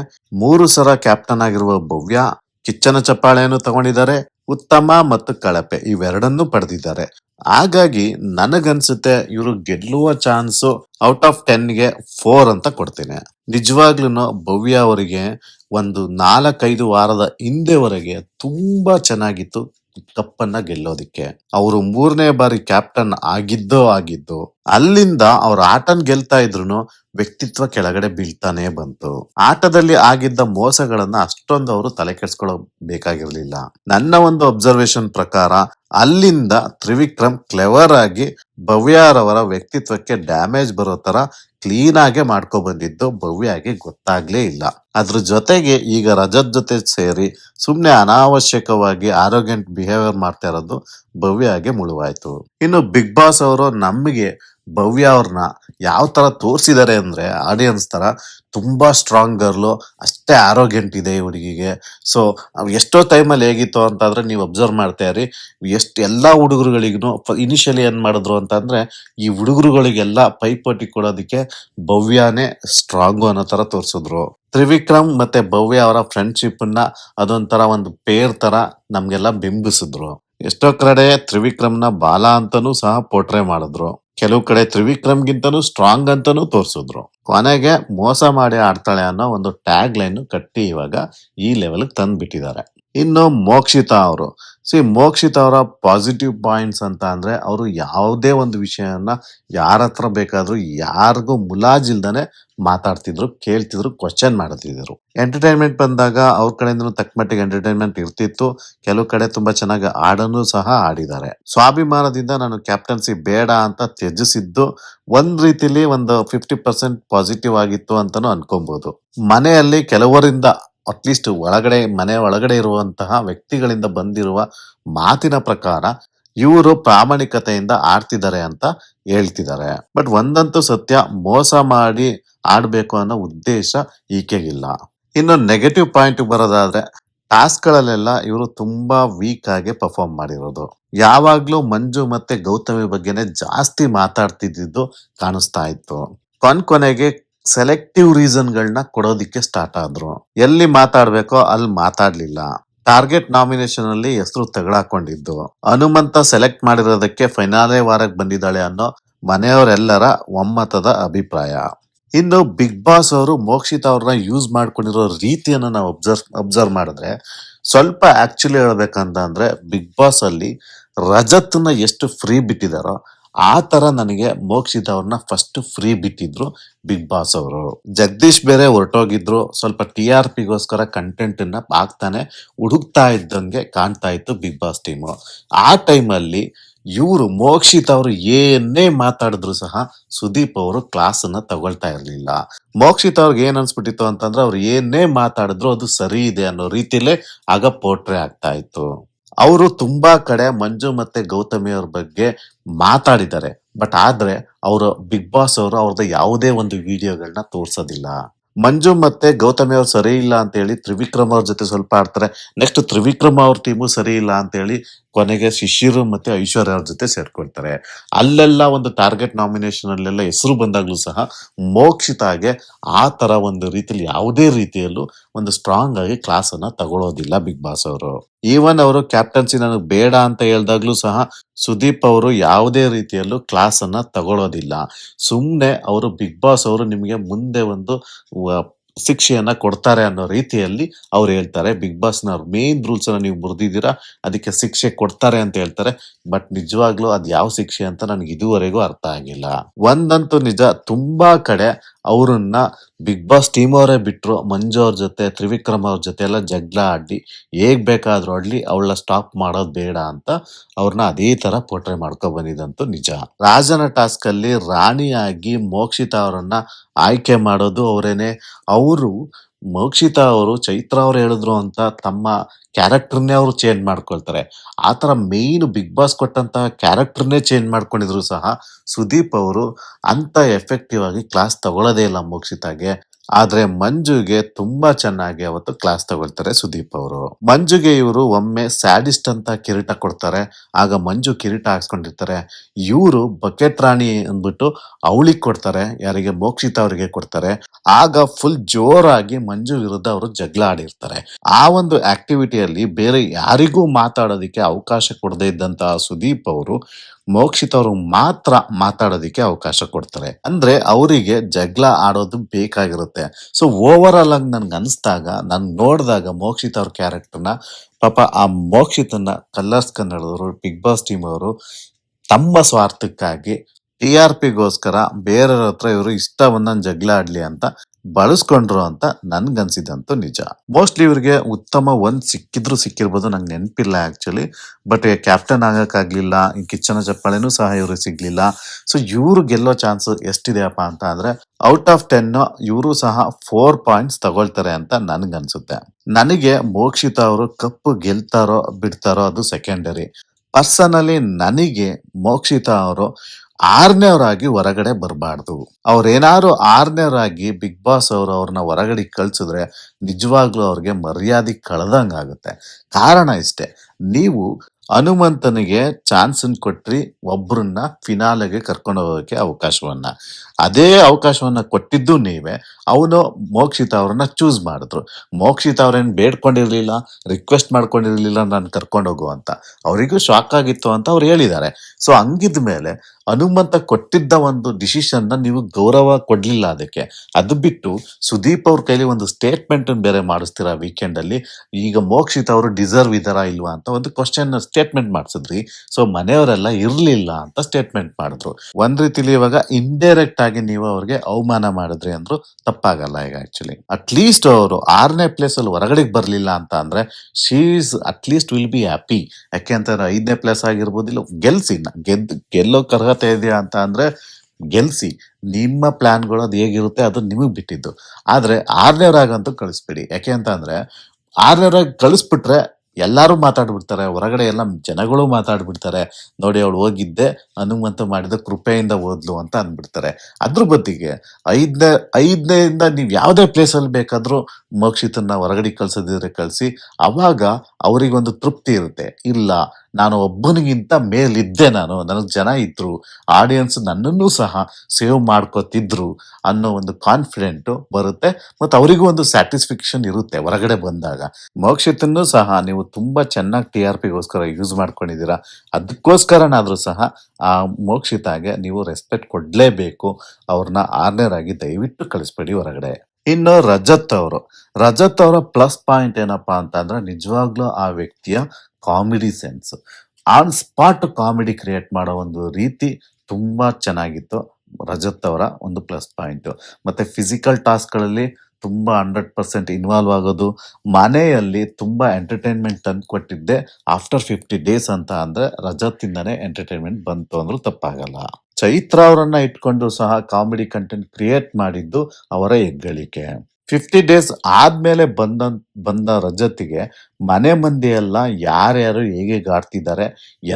ಮೂರು ಸಲ ಕ್ಯಾಪ್ಟನ್ ಆಗಿರುವ ಭವ್ಯ, ಕಿಚ್ಚನ ಚಪ್ಪಾಳೆಯನ್ನು ತಗೊಂಡಿದ್ದಾರೆ, ಉತ್ತಮ ಮತ್ತು ಕಳಪೆ ಇವೆರಡನ್ನೂ ಪಡೆದಿದ್ದಾರೆ. ಹಾಗಾಗಿ ನನಗನ್ಸುತ್ತೆ ಇವರು ಗೆಲ್ಲುವ ಚಾನ್ಸು ಔಟ್ ಆಫ್ ಟೆನ್ಗೆ ಫೋರ್ ಅಂತ ಕೊಡ್ತೀನಿ. ನಿಜವಾಗ್ಲೂ ಭವ್ಯ ಅವರಿಗೆ ಒಂದು ನಾಲ್ಕೈದು ವಾರದ ಹಿಂದೆವರೆಗೆ ತುಂಬಾ ಚೆನ್ನಾಗಿತ್ತು ಕಪ್ಪನ್ನ ಗೆಲ್ಲೋದಿಕ್ಕೆ. ಅವರು ಮೂರನೇ ಬಾರಿ ಕ್ಯಾಪ್ಟನ್ ಆಗಿದ್ದೋ ಆಗಿದ್ದು ಅಲ್ಲಿಂದ ಅವ್ರ ಆಟನ್ ಗೆಲ್ತಾ ಇದ್ರು ವ್ಯಕ್ತಿತ್ವ ಕೆಳಗಡೆ ಬೀಳ್ತಾನೆ ಬಂತು. ಆಟದಲ್ಲಿ ಆಗಿದ್ದ ಮೋಸಗಳನ್ನ ಅಷ್ಟೊಂದು ಅವರು ತಲೆ ಕೆಡ್ಸ್ಕೊಳ್ಬೇಕಾಗಿರ್ಲಿಲ್ಲ ನನ್ನ ಒಂದು ಅಬ್ಸರ್ವೇಶನ್ ಪ್ರಕಾರ ಅಲ್ಲಿಂದ ತ್ರಿವಿಕ್ರಮ್ ಕ್ಲೆವರ್ ಆಗಿ ಭವ್ಯಾರವರ ವ್ಯಕ್ತಿತ್ವಕ್ಕೆ ಡ್ಯಾಮೇಜ್ ಬರೋ ತರ ಕ್ಲೀನ್ ಆಗಿ ಮಾಡ್ಕೊ ಬಂದಿದ್ದು ಭವ್ಯಾಗೆ ಗೊತ್ತಾಗ್ಲೇ ಇಲ್ಲ. ಅದ್ರ ಜೊತೆಗೆ ಈಗ ರಜದ ಜೊತೆ ಸೇರಿ ಸುಮ್ನೆ ಅನಾವಶ್ಯಕವಾಗಿ ಆರೋಗ್ಯಂಟ್ ಬಿಹೇವಿಯರ್ ಮಾಡ್ತಾ ಇರೋದು ಭವ್ಯಾಗೆ ಮುಳುವಾಯ್ತು. ಇನ್ನು ಬಿಗ್ ಬಾಸ್ ಅವರು ನಮಗೆ ಭವ್ಯ ಅವ್ರನ್ನ ಯಾವ ತರ ತೋರಿಸಿದ್ದಾರೆ ಅಂದ್ರೆ ಆಡಿಯನ್ಸ್ ತರ ತುಂಬಾ ಸ್ಟ್ರಾಂಗ್ ಗರ್ಲು ಅಷ್ಟೇ ಆರೋಗ್ಯಂಟ್ ಇದೆ ಈ ಹುಡುಗಿಗೆ. ಸೊ ಎಷ್ಟೋ ಟೈಮಲ್ಲಿ ಹೇಗಿತ್ತು ಅಂತಂದರೆ ನೀವು ಅಬ್ಸರ್ವ್ ಮಾಡ್ತಾ ಇರಿ. ಎಷ್ಟು ಎಲ್ಲ ಹುಡುಗರುಗಳಿಗೂ ಇನಿಷಿಯಲಿ ಏನು ಮಾಡಿದ್ರು ಅಂತಂದರೆ ಈ ಹುಡುಗರುಗಳಿಗೆಲ್ಲ ಪೈಪೋಟಿ ಕೊಡೋದಕ್ಕೆ ಭವ್ಯನೇ ಸ್ಟ್ರಾಂಗು ಅನ್ನೋ ಥರ ತೋರಿಸಿದ್ರು. ತ್ರಿವಿಕ್ರಮ್ ಮತ್ತು ಭವ್ಯ ಅವರ ಫ್ರೆಂಡ್ಶಿಪ್ಪನ್ನು ಅದೊಂಥರ ಒಂದು ಪೇರ್ ಥರ ನಮಗೆಲ್ಲ ಬಿಂಬಿಸಿದ್ರು. ಎಷ್ಟೋ ಕಡೆ ತ್ರಿವಿಕ್ರಮ್ನ ಬಾಲ ಅಂತಲೂ ಸಹ ಪೋಟ್ರೆ ಮಾಡಿದ್ರು. ಕೆಲವು ಕಡೆ ತ್ರಿವಿಕ್ರಮ್ಗಿಂತನೂ ಸ್ಟ್ರಾಂಗ್ ಅಂತಾನೂ ತೋರಿಸಿದ್ರು. ಕೊನೆಗೆ ಮೋಸ ಮಾಡಿ ಆಡ್ತಾಳೆ ಅನ್ನೋ ಒಂದು ಟ್ಯಾಗ್ ಲೈನ್ ಕಟ್ಟಿ ಇವಾಗ ಈ ಲೆವೆಲ್ ತಂದ್ಬಿಟ್ಟಿದ್ದಾರೆ. ಇನ್ನು ಮೋಕ್ಷಿತಾ ಅವರು. ಸಿ ಮೋಕ್ಷಿತ್ ಅವರ ಪಾಸಿಟಿವ್ ಪಾಯಿಂಟ್ಸ್ ಅಂತ ಅಂದರೆ ಅವರು ಯಾವುದೇ ಒಂದು ವಿಷಯನ ಯಾರ ಹತ್ರ ಬೇಕಾದರೂ ಯಾರಿಗೂ ಮುಲಾಜಿಲ್ದಾನೆ ಮಾತಾಡ್ತಿದ್ರು, ಕೇಳ್ತಿದ್ರು ಕ್ವಶನ್ ಮಾಡ್ತಿದ್ರು. ಎಂಟರ್ಟೈನ್ಮೆಂಟ್ ಬಂದಾಗ ಅವ್ರ ಕಡೆಯಿಂದ ತಕ್ಕ ಮಟ್ಟಿಗೆ ಎಂಟರ್ಟೈನ್ಮೆಂಟ್ ಇರ್ತಿತ್ತು. ಕೆಲವು ಕಡೆ ತುಂಬಾ ಚೆನ್ನಾಗಿ ಆಡನ್ನು ಸಹ ಆಡಿದ್ದಾರೆ ಸ್ವಾಭಿಮಾನದಿಂದ ನಾನು ಕ್ಯಾಪ್ಟನ್ಸಿ ಬೇಡ ಅಂತ ತ್ಯಜಿಸಿದ್ದು ಒಂದ್ ರೀತಿಲಿ ಒಂದು ಫಿಫ್ಟಿ ಪರ್ಸೆಂಟ್ ಪಾಸಿಟಿವ್ ಆಗಿತ್ತು ಅಂತಾನು ಅನ್ಕೊಬಹುದು ಮನೆಯಲ್ಲಿ ಕೆಲವರಿಂದ ಅಟ್ಲೀಸ್ಟ್ ಒಳಗಡೆ, ಮನೆ ಒಳಗಡೆ ಇರುವಂತಹ ವ್ಯಕ್ತಿಗಳಿಂದ ಬಂದಿರುವ ಮಾತಿನ ಪ್ರಕಾರ ಇವರು ಪ್ರಾಮಾಣಿಕತೆಯಿಂದ ಆಡ್ತಿದ್ದಾರೆ ಅಂತ ಹೇಳ್ತಿದ್ದಾರೆ. ಬಟ್ ಒಂದಂತೂ ಸತ್ಯ, ಮೋಸ ಮಾಡಿ ಆಡಬೇಕು ಅನ್ನೋ ಉದ್ದೇಶ ಈಕೆಗಿಲ್ಲ. ಇನ್ನು ನೆಗೆಟಿವ್ ಪಾಯಿಂಟ್ ಬರೋದಾದ್ರೆ ಟಾಸ್ಕ್ಗಳಲ್ಲೆಲ್ಲ ಇವರು ತುಂಬಾ ವೀಕ್ ಆಗಿ ಪರ್ಫಾರ್ಮ್ ಮಾಡಿರೋದು. ಯಾವಾಗ್ಲೂ ಮಂಜು ಮತ್ತೆ ಗೌತಮಿ ಬಗ್ಗೆನೆ ಜಾಸ್ತಿ ಮಾತಾಡ್ತಿದ್ದು ಕಾಣಿಸ್ತಾ ಇತ್ತು. ಕೊನ್ ಕೊನೆಗೆ ಸೆಲೆಕ್ಟಿವ್ ರೀಸನ್ ಗಳನ್ನ ಕೊಡೋದಿಕ್ಕೆ ಸ್ಟಾರ್ಟ್ ಆದ್ರು. ಎಲ್ಲಿ ಮಾತಾಡ್ಬೇಕೋ ಅಲ್ಲಿ ಮಾತಾಡ್ಲಿಲ್ಲ. ಟಾರ್ಗೆಟ್ ನಾಮಿನೇಷನ್ ಅಲ್ಲಿ ಹೆಸರು ತಗಲಾಕೊಂಡಿದ್ದು ಹನುಮಂತ ಸೆಲೆಕ್ಟ್ ಮಾಡಿರೋದಕ್ಕೆ ಫೈನಾಲೆ ವಾರಕ್ಕೆ ಬಂದಿದ್ದಾಳೆ ಅನ್ನೋ ಮನೆಯವರೆಲ್ಲರ ಒಮ್ಮತದ ಅಭಿಪ್ರಾಯ. ಇನ್ನು ಬಿಗ್ ಬಾಸ್ ಅವರು ಮೋಕ್ಷಿತ್ ಅವ್ರನ್ನ ಯೂಸ್ ಮಾಡ್ಕೊಂಡಿರೋ ರೀತಿಯನ್ನು ನಾವು ಅಬ್ಸರ್ವ್ ಅಬ್ಸರ್ವ್ ಮಾಡಿದ್ರೆ ಸ್ವಲ್ಪ ಆಕ್ಚುಲಿ ಹೇಳ್ಬೇಕಂತ ಅಂದ್ರೆ ಬಿಗ್ ಬಾಸ್ ಅಲ್ಲಿ ರಜತ್ನ ಎಷ್ಟು ಫ್ರೀ ಬಿಟ್ಟಿದಾರೋ ಆ ತರ ನನಗೆ ಮೋಕ್ಷಿತ್ ಅವ್ರನ್ನ ಫಸ್ಟ್ ಫ್ರೀ ಬಿಟ್ಟಿದ್ರು ಬಿಗ್ ಬಾಸ್ ಅವರು. ಜಗದೀಶ್ ಬೇರೆ ಹೊರಟೋಗಿದ್ರು. ಸ್ವಲ್ಪ ಟಿ ಆರ್ ಪಿಗೋಸ್ಕರ ಕಂಟೆಂಟ್ ಅನ್ನ ಆಗ್ತಾನೆ ಹುಡುಕ್ತಾ ಇದ್ದಂಗೆ ಕಾಣ್ತಾ ಇತ್ತು ಬಿಗ್ ಬಾಸ್ ಟೀಮು ಆ ಟೈಮಲ್ಲಿ ಇವರು ಮೋಕ್ಷಿತ್ ಅವರು ಏನೇ ಮಾತಾಡಿದ್ರು ಸಹ ಸುದೀಪ್ ಅವರು ಕ್ಲಾಸ್ ಅನ್ನ ತಗೊಳ್ತಾ ಇರಲಿಲ್ಲ. ಮೋಕ್ಷಿತ್ ಅವ್ರಿಗೆ ಏನ್ ಅನ್ಸ್ಬಿಟ್ಟಿತ್ತು ಅಂತಂದ್ರೆ ಅವ್ರು ಏನೇ ಮಾತಾಡಿದ್ರು ಅದು ಸರಿ ಇದೆ ಅನ್ನೋ ರೀತಿಲೇ ಆಗ ಪೋಟ್ರೆ ಆಗ್ತಾ ಇತ್ತು. ಅವರು ತುಂಬಾ ಕಡೆ ಮಂಜು ಮತ್ತೆ ಗೌತಮಿ ಅವ್ರ ಬಗ್ಗೆ ಮಾತಾಡಿದ್ದಾರೆ. ಬಟ್ ಆದ್ರೆ ಅವರು ಬಿಗ್ ಬಾಸ್ ಅವರು ಅವ್ರದ್ದು ಯಾವುದೇ ಒಂದು ವಿಡಿಯೋಗಳನ್ನ ತೋರ್ಸೋದಿಲ್ಲ. ಮಂಜು ಮತ್ತೆ ಗೌತಮಿ ಅವ್ರು ಸರಿ ಇಲ್ಲ ಅಂತ ಹೇಳಿ ತ್ರಿವಿಕ್ರಮ್ ಅವ್ರ ಜೊತೆ ಸ್ವಲ್ಪ ಆಡ್ತಾರೆ. ನೆಕ್ಸ್ಟ್ ತ್ರಿವಿಕ್ರಮ್ ಅವ್ರ ಟೀಮು ಸರಿ ಇಲ್ಲ ಅಂತ ಹೇಳಿ ಕೊನೆಗೆ ಶಿಶಿರು ಮತ್ತೆ ಐಶ್ವರ್ಯ ಅವ್ರ ಜೊತೆ ಸೇರ್ಕೊಳ್ತಾರೆ. ಅಲ್ಲೆಲ್ಲ ಒಂದು ಟಾರ್ಗೆಟ್ ನಾಮಿನೇಷನ್ ಅಲ್ಲೆಲ್ಲ ಹೆಸರು ಬಂದಾಗ್ಲೂ ಸಹ ಮೋಕ್ಷಿತಾಗೆ ಆ ತರ ಒಂದು ರೀತಿಯಲ್ಲಿ ಯಾವುದೇ ರೀತಿಯಲ್ಲೂ ಒಂದು ಸ್ಟ್ರಾಂಗ್ ಆಗಿ ಕ್ಲಾಸ್ ಅನ್ನ ತಗೊಳ್ಳೋದಿಲ್ಲ ಬಿಗ್ ಬಾಸ್ ಅವರು. ಈವನ್ ಅವರು ಕ್ಯಾಪ್ಟನ್ಸಿ ನನಗೆ ಬೇಡ ಅಂತ ಹೇಳ್ದಾಗ್ಲೂ ಸಹ ಸುದೀಪ್ ಅವರು ಯಾವುದೇ ರೀತಿಯಲ್ಲೂ ಕ್ಲಾಸ್ ಅನ್ನ ತಗೊಳ್ಳೋದಿಲ್ಲ ಸುಮ್ಮನೆ ಅವರು ಬಿಗ್ ಬಾಸ್ ಅವರು ನಿಮಗೆ ಮುಂದೆ ಒಂದು ಶಿಕ್ಷೆಯನ್ನ ಕೊಡ್ತಾರೆ ಅನ್ನೋ ರೀತಿಯಲ್ಲಿ ಅವ್ರು ಹೇಳ್ತಾರೆ. ಬಿಗ್ ಬಾಸ್ನ ಮೇನ್ ರೂಲ್ಸ್ ಅನ್ನ ನೀವು ಮುರಿದಿದ್ದೀರಾ, ಅದಕ್ಕೆ ಶಿಕ್ಷೆ ಕೊಡ್ತಾರೆ ಅಂತ ಹೇಳ್ತಾರೆ. ಬಟ್ ನಿಜವಾಗ್ಲೂ ಅದು ಯಾವ ಶಿಕ್ಷೆ ಅಂತ ನನಗೆ ಇದುವರೆಗೂ ಅರ್ಥ ಆಗಿಲ್ಲ. ಒಂದಂತೂ ನಿಜ, ತುಂಬಾ ಕಡೆ ಅವ್ರನ್ನ ಬಿಗ್ ಬಾಸ್ ಟೀಮ್ ಅವರೇ ಬಿಟ್ರು ಮಂಜು ಅವ್ರ ಜೊತೆ, ತ್ರಿವಿಕ್ರಮ್ ಅವ್ರ ಜೊತೆ ಎಲ್ಲ ಜಗಳ ಆಡಿ ಹೇಗ್ ಬೇಕಾದ್ರೂ ಆಡ್ಲಿ ಅವಳ ಸ್ಟಾಪ್ ಮಾಡೋದು ಬೇಡ ಅಂತ ಅವ್ರನ್ನ ಅದೇ ತರ ಪೋಟ್ರೆ ಮಾಡ್ಕೊ ಬಂದಿದಂತೂ ನಿಜ. ರಾಜನ ಟಾಸ್ಕ್ ಅಲ್ಲಿ ರಾಣಿಯಾಗಿ ಮೋಕ್ಷಿತಾ ಅವರನ್ನ ಆಯ್ಕೆ ಮಾಡೋದು ಅವರೇನೆ. ಅವರು ಮೋಕ್ಷಿತಾ ಅವರು, ಚೈತ್ರ ಅವ್ರು ಹೇಳಿದ್ರು ಅಂತ ತಮ್ಮ ಕ್ಯಾರೆಕ್ಟರ್ನೇ ಅವರು ಚೇಂಜ್ ಮಾಡ್ಕೊಳ್ತಾರೆ. ಆ ಥರ ಮೇಯ್ನ್ ಬಿಗ್ ಬಾಸ್ ಕೊಟ್ಟಂತಹ ಕ್ಯಾರೆಕ್ಟರ್ನೇ ಚೇಂಜ್ ಮಾಡ್ಕೊಂಡಿದ್ರು ಸಹ ಸುದೀಪ್ ಅವರು ಅಂತ ಎಫೆಕ್ಟಿವ್ ಆಗಿ ಕ್ಲಾಸ್ ತಗೊಳ್ಳೋದೇ ಇಲ್ಲ ಮೋಕ್ಷಿತಾಗೆ. ಆದ್ರೆ ಮಂಜುಗೆ ತುಂಬಾ ಚೆನ್ನಾಗಿ ಅವತ್ತು ಕ್ಲಾಸ್ ತಗೊಳ್ತಾರೆ ಸುದೀಪ್ ಅವರು. ಮಂಜುಗೆ ಇವರು ಒಮ್ಮೆ ಸ್ಯಾಡಿಸ್ಟ್ ಅಂತ ಕಿರೀಟ ಕೊಡ್ತಾರೆ. ಆಗ ಮಂಜು ಕಿರೀಟ ಹಾಕ್ಸ್ಕೊಂಡಿರ್ತಾರೆ. ಇವರು ಬಕೆಟ್ ರಾಣಿ ಅಂದ್ಬಿಟ್ಟು ಅವಳಿಗೆ ಕೊಡ್ತಾರೆ. ಯಾರಿಗೆ? ಮೋಕ್ಷಿತ ಅವರಿಗೆ ಕೊಡ್ತಾರೆ. ಆಗ ಫುಲ್ ಜೋರಾಗಿ ಮಂಜು ವಿರುದ್ಧ ಅವರು ಜಗಳ ಆಡಿರ್ತಾರೆ. ಆ ಒಂದು ಆಕ್ಟಿವಿಟಿಯಲ್ಲಿ ಬೇರೆ ಯಾರಿಗೂ ಮಾತಾಡೋದಕ್ಕೆ ಅವಕಾಶ ಕೊಡದೇ ಇದ್ದಂತಹ ಸುದೀಪ್ ಅವರು ಮೋಕ್ಷಿತ್ ಅವರು ಮಾತ್ರ ಮಾತಾಡೋದಕ್ಕೆ ಅವಕಾಶ ಕೊಡ್ತಾರೆ. ಅಂದ್ರೆ ಅವರಿಗೆ ಜಗಳ ಆಡೋದು ಬೇಕಾಗಿರುತ್ತೆ. ಸೊ ಓವರ್ ಆಲ್ ಆಗಿ ನನ್ಗೆ ಅನಿಸ್ದಾಗ, ನಾನು ನೋಡಿದಾಗ ಮೋಕ್ಷಿತ ಅವ್ರ ಕ್ಯಾರೆಕ್ಟರ್ನ ಪಾಪ ಆ ಮೋಕ್ಷಿತನ್ನ ಕಲರ್ಸ್ ಕನ್ನಡದವರು ಬಿಗ್ ಬಾಸ್ ಟೀಮ್ ಅವರು, ತಮ್ಮ ಸ್ವಾರ್ಥಕ್ಕಾಗಿ ಟಿ ಆರ್ ಪಿಗೋಸ್ಕರ ಬೇರೆಯವ್ರ ಹತ್ರ ಇವರು ಇಷ್ಟ ಬಂದಂಗೆ ಜಗಳ ಆಡ್ಲಿ ಅಂತ ಬಳಸ್ಕೊಂಡ್ರು ಅಂತ ನನ್ಗನ್ಸಿದಂತೂ ನಿಜ. ಮೋಸ್ಟ್ಲಿ ಇವ್ರಿಗೆ ಉತ್ತಮ ಒಂದ್ ಸಿಕ್ಕಿದ್ರು ಸಿಕ್ಕಿರ್ಬೋದು, ನಂಗೆ ನೆನಪಿಲ್ಲ ಆಕ್ಚುಲಿ ಬಟ್ ಕ್ಯಾಪ್ಟನ್ ಆಗಕ್ಕಾಗ್ಲಿಲ್ಲ ಕಿಚ್ಚನ ಚಪ್ಪಾಳೆನೂ ಸಹ ಇವ್ರಿಗೆ ಸಿಗ್ಲಿಲ್ಲ. ಸೊ ಇವ್ರು ಗೆಲ್ಲೋ ಚಾನ್ಸ್ ಎಷ್ಟಿದೆಯಪ್ಪ ಅಂತ ಅಂದ್ರೆ ಔಟ್ ಆಫ್ ಟೆನ್ ಇವರು ಸಹ ಫೋರ್ ಪಾಯಿಂಟ್ಸ್ ತಗೊಳ್ತಾರೆ ಅಂತ ನನ್ಗನ್ಸುತ್ತೆ. ನನಗೆ ಮೋಕ್ಷಿತ ಅವರು ಕಪ್ಪು ಗೆಲ್ತಾರೋ ಬಿಡ್ತಾರೋ ಅದು ಸೆಕೆಂಡರಿ ಪರ್ಸನಲಿ ನನಗೆ ಮೋಕ್ಷಿತ ಅವರು ಆರನೇವರಾಗಿ ಹೊರಗಡೆ ಬರಬಾರ್ದು. ಅವ್ರೇನಾದ್ರು ಆರನೇವರಾಗಿ ಬಿಗ್ ಬಾಸ್ ಅವರು ಅವ್ರನ್ನ ಹೊರಗಡೆ ಕಳ್ಸಿದ್ರೆ ನಿಜವಾಗ್ಲೂ ಅವ್ರಿಗೆ ಮರ್ಯಾದೆ ಕಳೆದಂಗಾಗುತ್ತೆ ಕಾರಣ ಇಷ್ಟೇ, ನೀವು ಹನುಮಂತನಿಗೆ ಚಾನ್ಸನ್ ಕೊಟ್ರಿ, ಒಬ್ರನ್ನ ಫಿನಾಲೆಗೆ ಕರ್ಕೊಂಡು ಹೋಗೋಕೆ ಅವಕಾಶವನ್ನ. ಅದೇ ಅವಕಾಶವನ್ನ ಕೊಟ್ಟಿದ್ದು ನೀವೇ, ಅವನು ಮೋಕ್ಷಿತ ಅವ್ರನ್ನ ಚೂಸ್ ಮಾಡಿದ್ರು. ಮೋಕ್ಷಿತ ಅವ್ರೇನು ಬೇಡ್ಕೊಂಡಿರಲಿಲ್ಲ, ರಿಕ್ವೆಸ್ಟ್ ಮಾಡ್ಕೊಂಡಿರಲಿಲ್ಲ ನಾನು ಕರ್ಕೊಂಡು ಹೋಗು ಅಂತ. ಅವರಿಗೂ ಶಾಕ್ ಆಗಿತ್ತು ಅಂತ ಅವ್ರು ಹೇಳಿದ್ದಾರೆ. ಸೊ ಹಂಗಿದ ಮೇಲೆ ಹನುಮಂತ ಕೊಟ್ಟಿದ್ದ ಒಂದು ಡಿಸಿಷನ್ನ ನೀವು ಗೌರವ ಕೊಡ್ಲಿಲ್ಲ ಅದಕ್ಕೆ. ಅದು ಬಿಟ್ಟು ಸುದೀಪ್ ಅವ್ರ ಕೈಲಿ ಒಂದು ಸ್ಟೇಟ್ಮೆಂಟ್ ಬೇರೆ ಮಾಡಿಸ್ತೀರಾ ವೀಕೆಂಡ್ ಅಲ್ಲಿ? ಈಗ ಮೋಕ್ಷಿತ್ ಅವರು ಡಿಸರ್ವ್ ಇದಾರಾ ಇಲ್ವಾ ಅಂತ ಒಂದು ಕ್ವಶನ್ ಸ್ಟೇಟ್ಮೆಂಟ್ ಮಾಡಿಸಿದ್ರಿ. ಸೊ ಮನೆಯವರೆಲ್ಲ ಇರ್ಲಿಲ್ಲ ಅಂತ ಸ್ಟೇಟ್ಮೆಂಟ್ ಮಾಡಿದ್ರು. ಒಂದ್ ರೀತಿಲಿ ಇವಾಗ ಇಂಡೈರೆಕ್ಟ್ ಆಗಿ ನೀವು ಅವ್ರಿಗೆ ಅವಮಾನ ಮಾಡಿದ್ರಿ ಅಂದ್ರು ತಪ್ಪಾಗಲ್ಲ ಈಗ ಆಕ್ಚುಲಿ ಅಟ್ ಲೀಸ್ಟ್ ಅವರು ಆರನೇ ಪ್ಲೇಸ್ ಅಲ್ಲಿ ಹೊರಗಡೆ ಬರಲಿಲ್ಲ ಅಂತ ಅಂದ್ರೆ she's at least will be happy ಯಾಕೆ ಅಂತಂದ್ರೆ ಐದನೇ ಪ್ಲೇಸ್ ಆಗಿರ್ಬೋದು ಇಲ್ಲ ಗೆಲ್ಸಿ ಗೆದ್ದು ಗೆದ್, ಗೆಲ್ಲೋ ಅರ್ಹತೆ ಇದೆಯಾ ಅಂತ ಅಂದರೆ, ಗೆಲ್ಸಿ, ನಿಮ್ಮ ಪ್ಲ್ಯಾನ್ಗಳು ಅದು ಹೇಗಿರುತ್ತೆ ಅದು ನಿಮಗೆ ಬಿಟ್ಟಿದ್ದು. ಆದ್ರೆ ಆರನೇವರಾಗಂತೂ ಕಳಿಸ್ಬೇಡಿ. ಯಾಕೆ ಅಂತ ಅಂದ್ರೆ, ಆರನೇವರಾಗ ಕಳಿಸ್ಬಿಟ್ರೆ ಎಲ್ಲರೂ ಮಾತಾಡ್ಬಿಡ್ತಾರೆ, ಹೊರಗಡೆ ಎಲ್ಲ ಜನಗಳು ಮಾತಾಡ್ಬಿಡ್ತಾರೆ. ನೋಡಿ, ಅವಳು ಹೋಗಿದ್ದೆ, ಹನುಮಂತ ಮಾಡಿದ ಕೃಪೆಯಿಂದ ಓದ್ಲು ಅಂತ ಅಂದ್ಬಿಡ್ತಾರೆ. ಅದ್ರ ಬದಿಗೆ ಐದನೇ, ಐದನೇಯಿಂದ ನೀವು ಯಾವುದೇ ಪ್ಲೇಸಲ್ಲಿ ಬೇಕಾದರೂ ಮೋಕ್ಷಿತನ್ನ ಹೊರಗಡೆ ಕಳ್ಸೋದಿದ್ರೆ ಕಳಿಸಿ, ಅವಾಗ ಅವರಿಗೊಂದು ತೃಪ್ತಿ ಇರುತ್ತೆ. ಇಲ್ಲ ನಾನು ಒಬ್ಬನಿಗಿಂತ ಮೇಲಿದ್ದೆ ನಾನು. ನನಗೆ ಜನ ಇದ್ರು. ಆಡಿಯನ್ಸ್ ನನ್ನನ್ನು ಸಹ ಸೇವ್ ಮಾಡ್ಕೋತಿದ್ರು ಅನ್ನೋ ಒಂದು ಕಾನ್ಫಿಡೆಂಟು ಬರುತ್ತೆ. ಮತ್ತು ಅವರಿಗೂ ಒಂದು ಸ್ಯಾಟಿಸ್ಫಿಕ್ಷನ್ ಇರುತ್ತೆ ಹೊರಗಡೆ ಬಂದಾಗ. ಮೋಕ್ಷಿತನ್ನು ಸಹ ನೀವು ತುಂಬ ಚೆನ್ನಾಗಿ ಟಿ ಆರ್ ಪಿಗೋಸ್ಕರ ಯೂಸ್ ಮಾಡ್ಕೊಂಡಿದ್ದೀರಾ. ಅದಕ್ಕೋಸ್ಕರನಾದರೂ ಸಹ ಆ ಮೋಕ್ಷಿತಾಗೆ ನೀವು ರೆಸ್ಪೆಕ್ಟ್ ಕೊಡಲೇಬೇಕು. ಅವ್ರನ್ನ ಆರ್ನೇರಾಗಿ ದಯವಿಟ್ಟು ಕಳಿಸ್ಬೇಡಿ ಹೊರಗಡೆ. ಇನ್ನು ರಜತ್ ಅವರು. ರಜತ್ ಅವರ ಪ್ಲಸ್ ಪಾಯಿಂಟ್ ಏನಪ್ಪ ಅಂತಂದ್ರೆ ನಿಜವಾಗ್ಲೂ ಆ ವ್ಯಕ್ತಿಯ comedy sense. On spot comedy create ಮಾಡೋ ಒಂದು ರೀತಿ ತುಂಬಾ ಚೆನ್ನಾಗಿತ್ತು ರಜತ್ ಅವರ ಒಂದು ಪ್ಲಸ್ ಪಾಯಿಂಟ್. ಮತ್ತೆ ಫಿಸಿಕಲ್ ಟಾಸ್ಕ್ಗಳಲ್ಲಿ ತುಂಬಾ ಹಂಡ್ರೆಡ್ ಪರ್ಸೆಂಟ್ ಇನ್ವಾಲ್ವ್ ಆಗೋದು, ಮನೆಯಲ್ಲಿ ತುಂಬಾ ಎಂಟರ್ಟೈನ್ಮೆಂಟ್ ತಂದು ಕೊಟ್ಟಿದ್ದೆ, ಆಫ್ಟರ್ ಫಿಫ್ಟಿ ಡೇಸ್ ಅಂತ ಅಂದ್ರೆ ರಜತ್ ಇಂದಾನೆ ಎಂಟರ್ಟೈನ್ಮೆಂಟ್ ಬಂತು ಅಂದರೂ ತಪ್ಪಾಗಲ್ಲ. ಚೈತ್ರ ಅವರನ್ನ ಇಟ್ಕೊಂಡು ಸಹ ಕಾಮಿಡಿ ಕಂಟೆಂಟ್ ಕ್ರಿಯೇಟ್ ಮಾಡಿದ್ದು ಅವರ ಹೆಗ್ಗಳಿಕೆ. ಫಿಫ್ಟಿ ಡೇಸ್ ಆದ್ಮೇಲೆ ಬಂದ ಬಂದ ರಜತಿಗೆ ಮನೆ ಮಂದಿ ಎಲ್ಲ ಯಾರ್ಯಾರು ಹೇಗೆ ಗಾಡ್ತಿದ್ದಾರೆ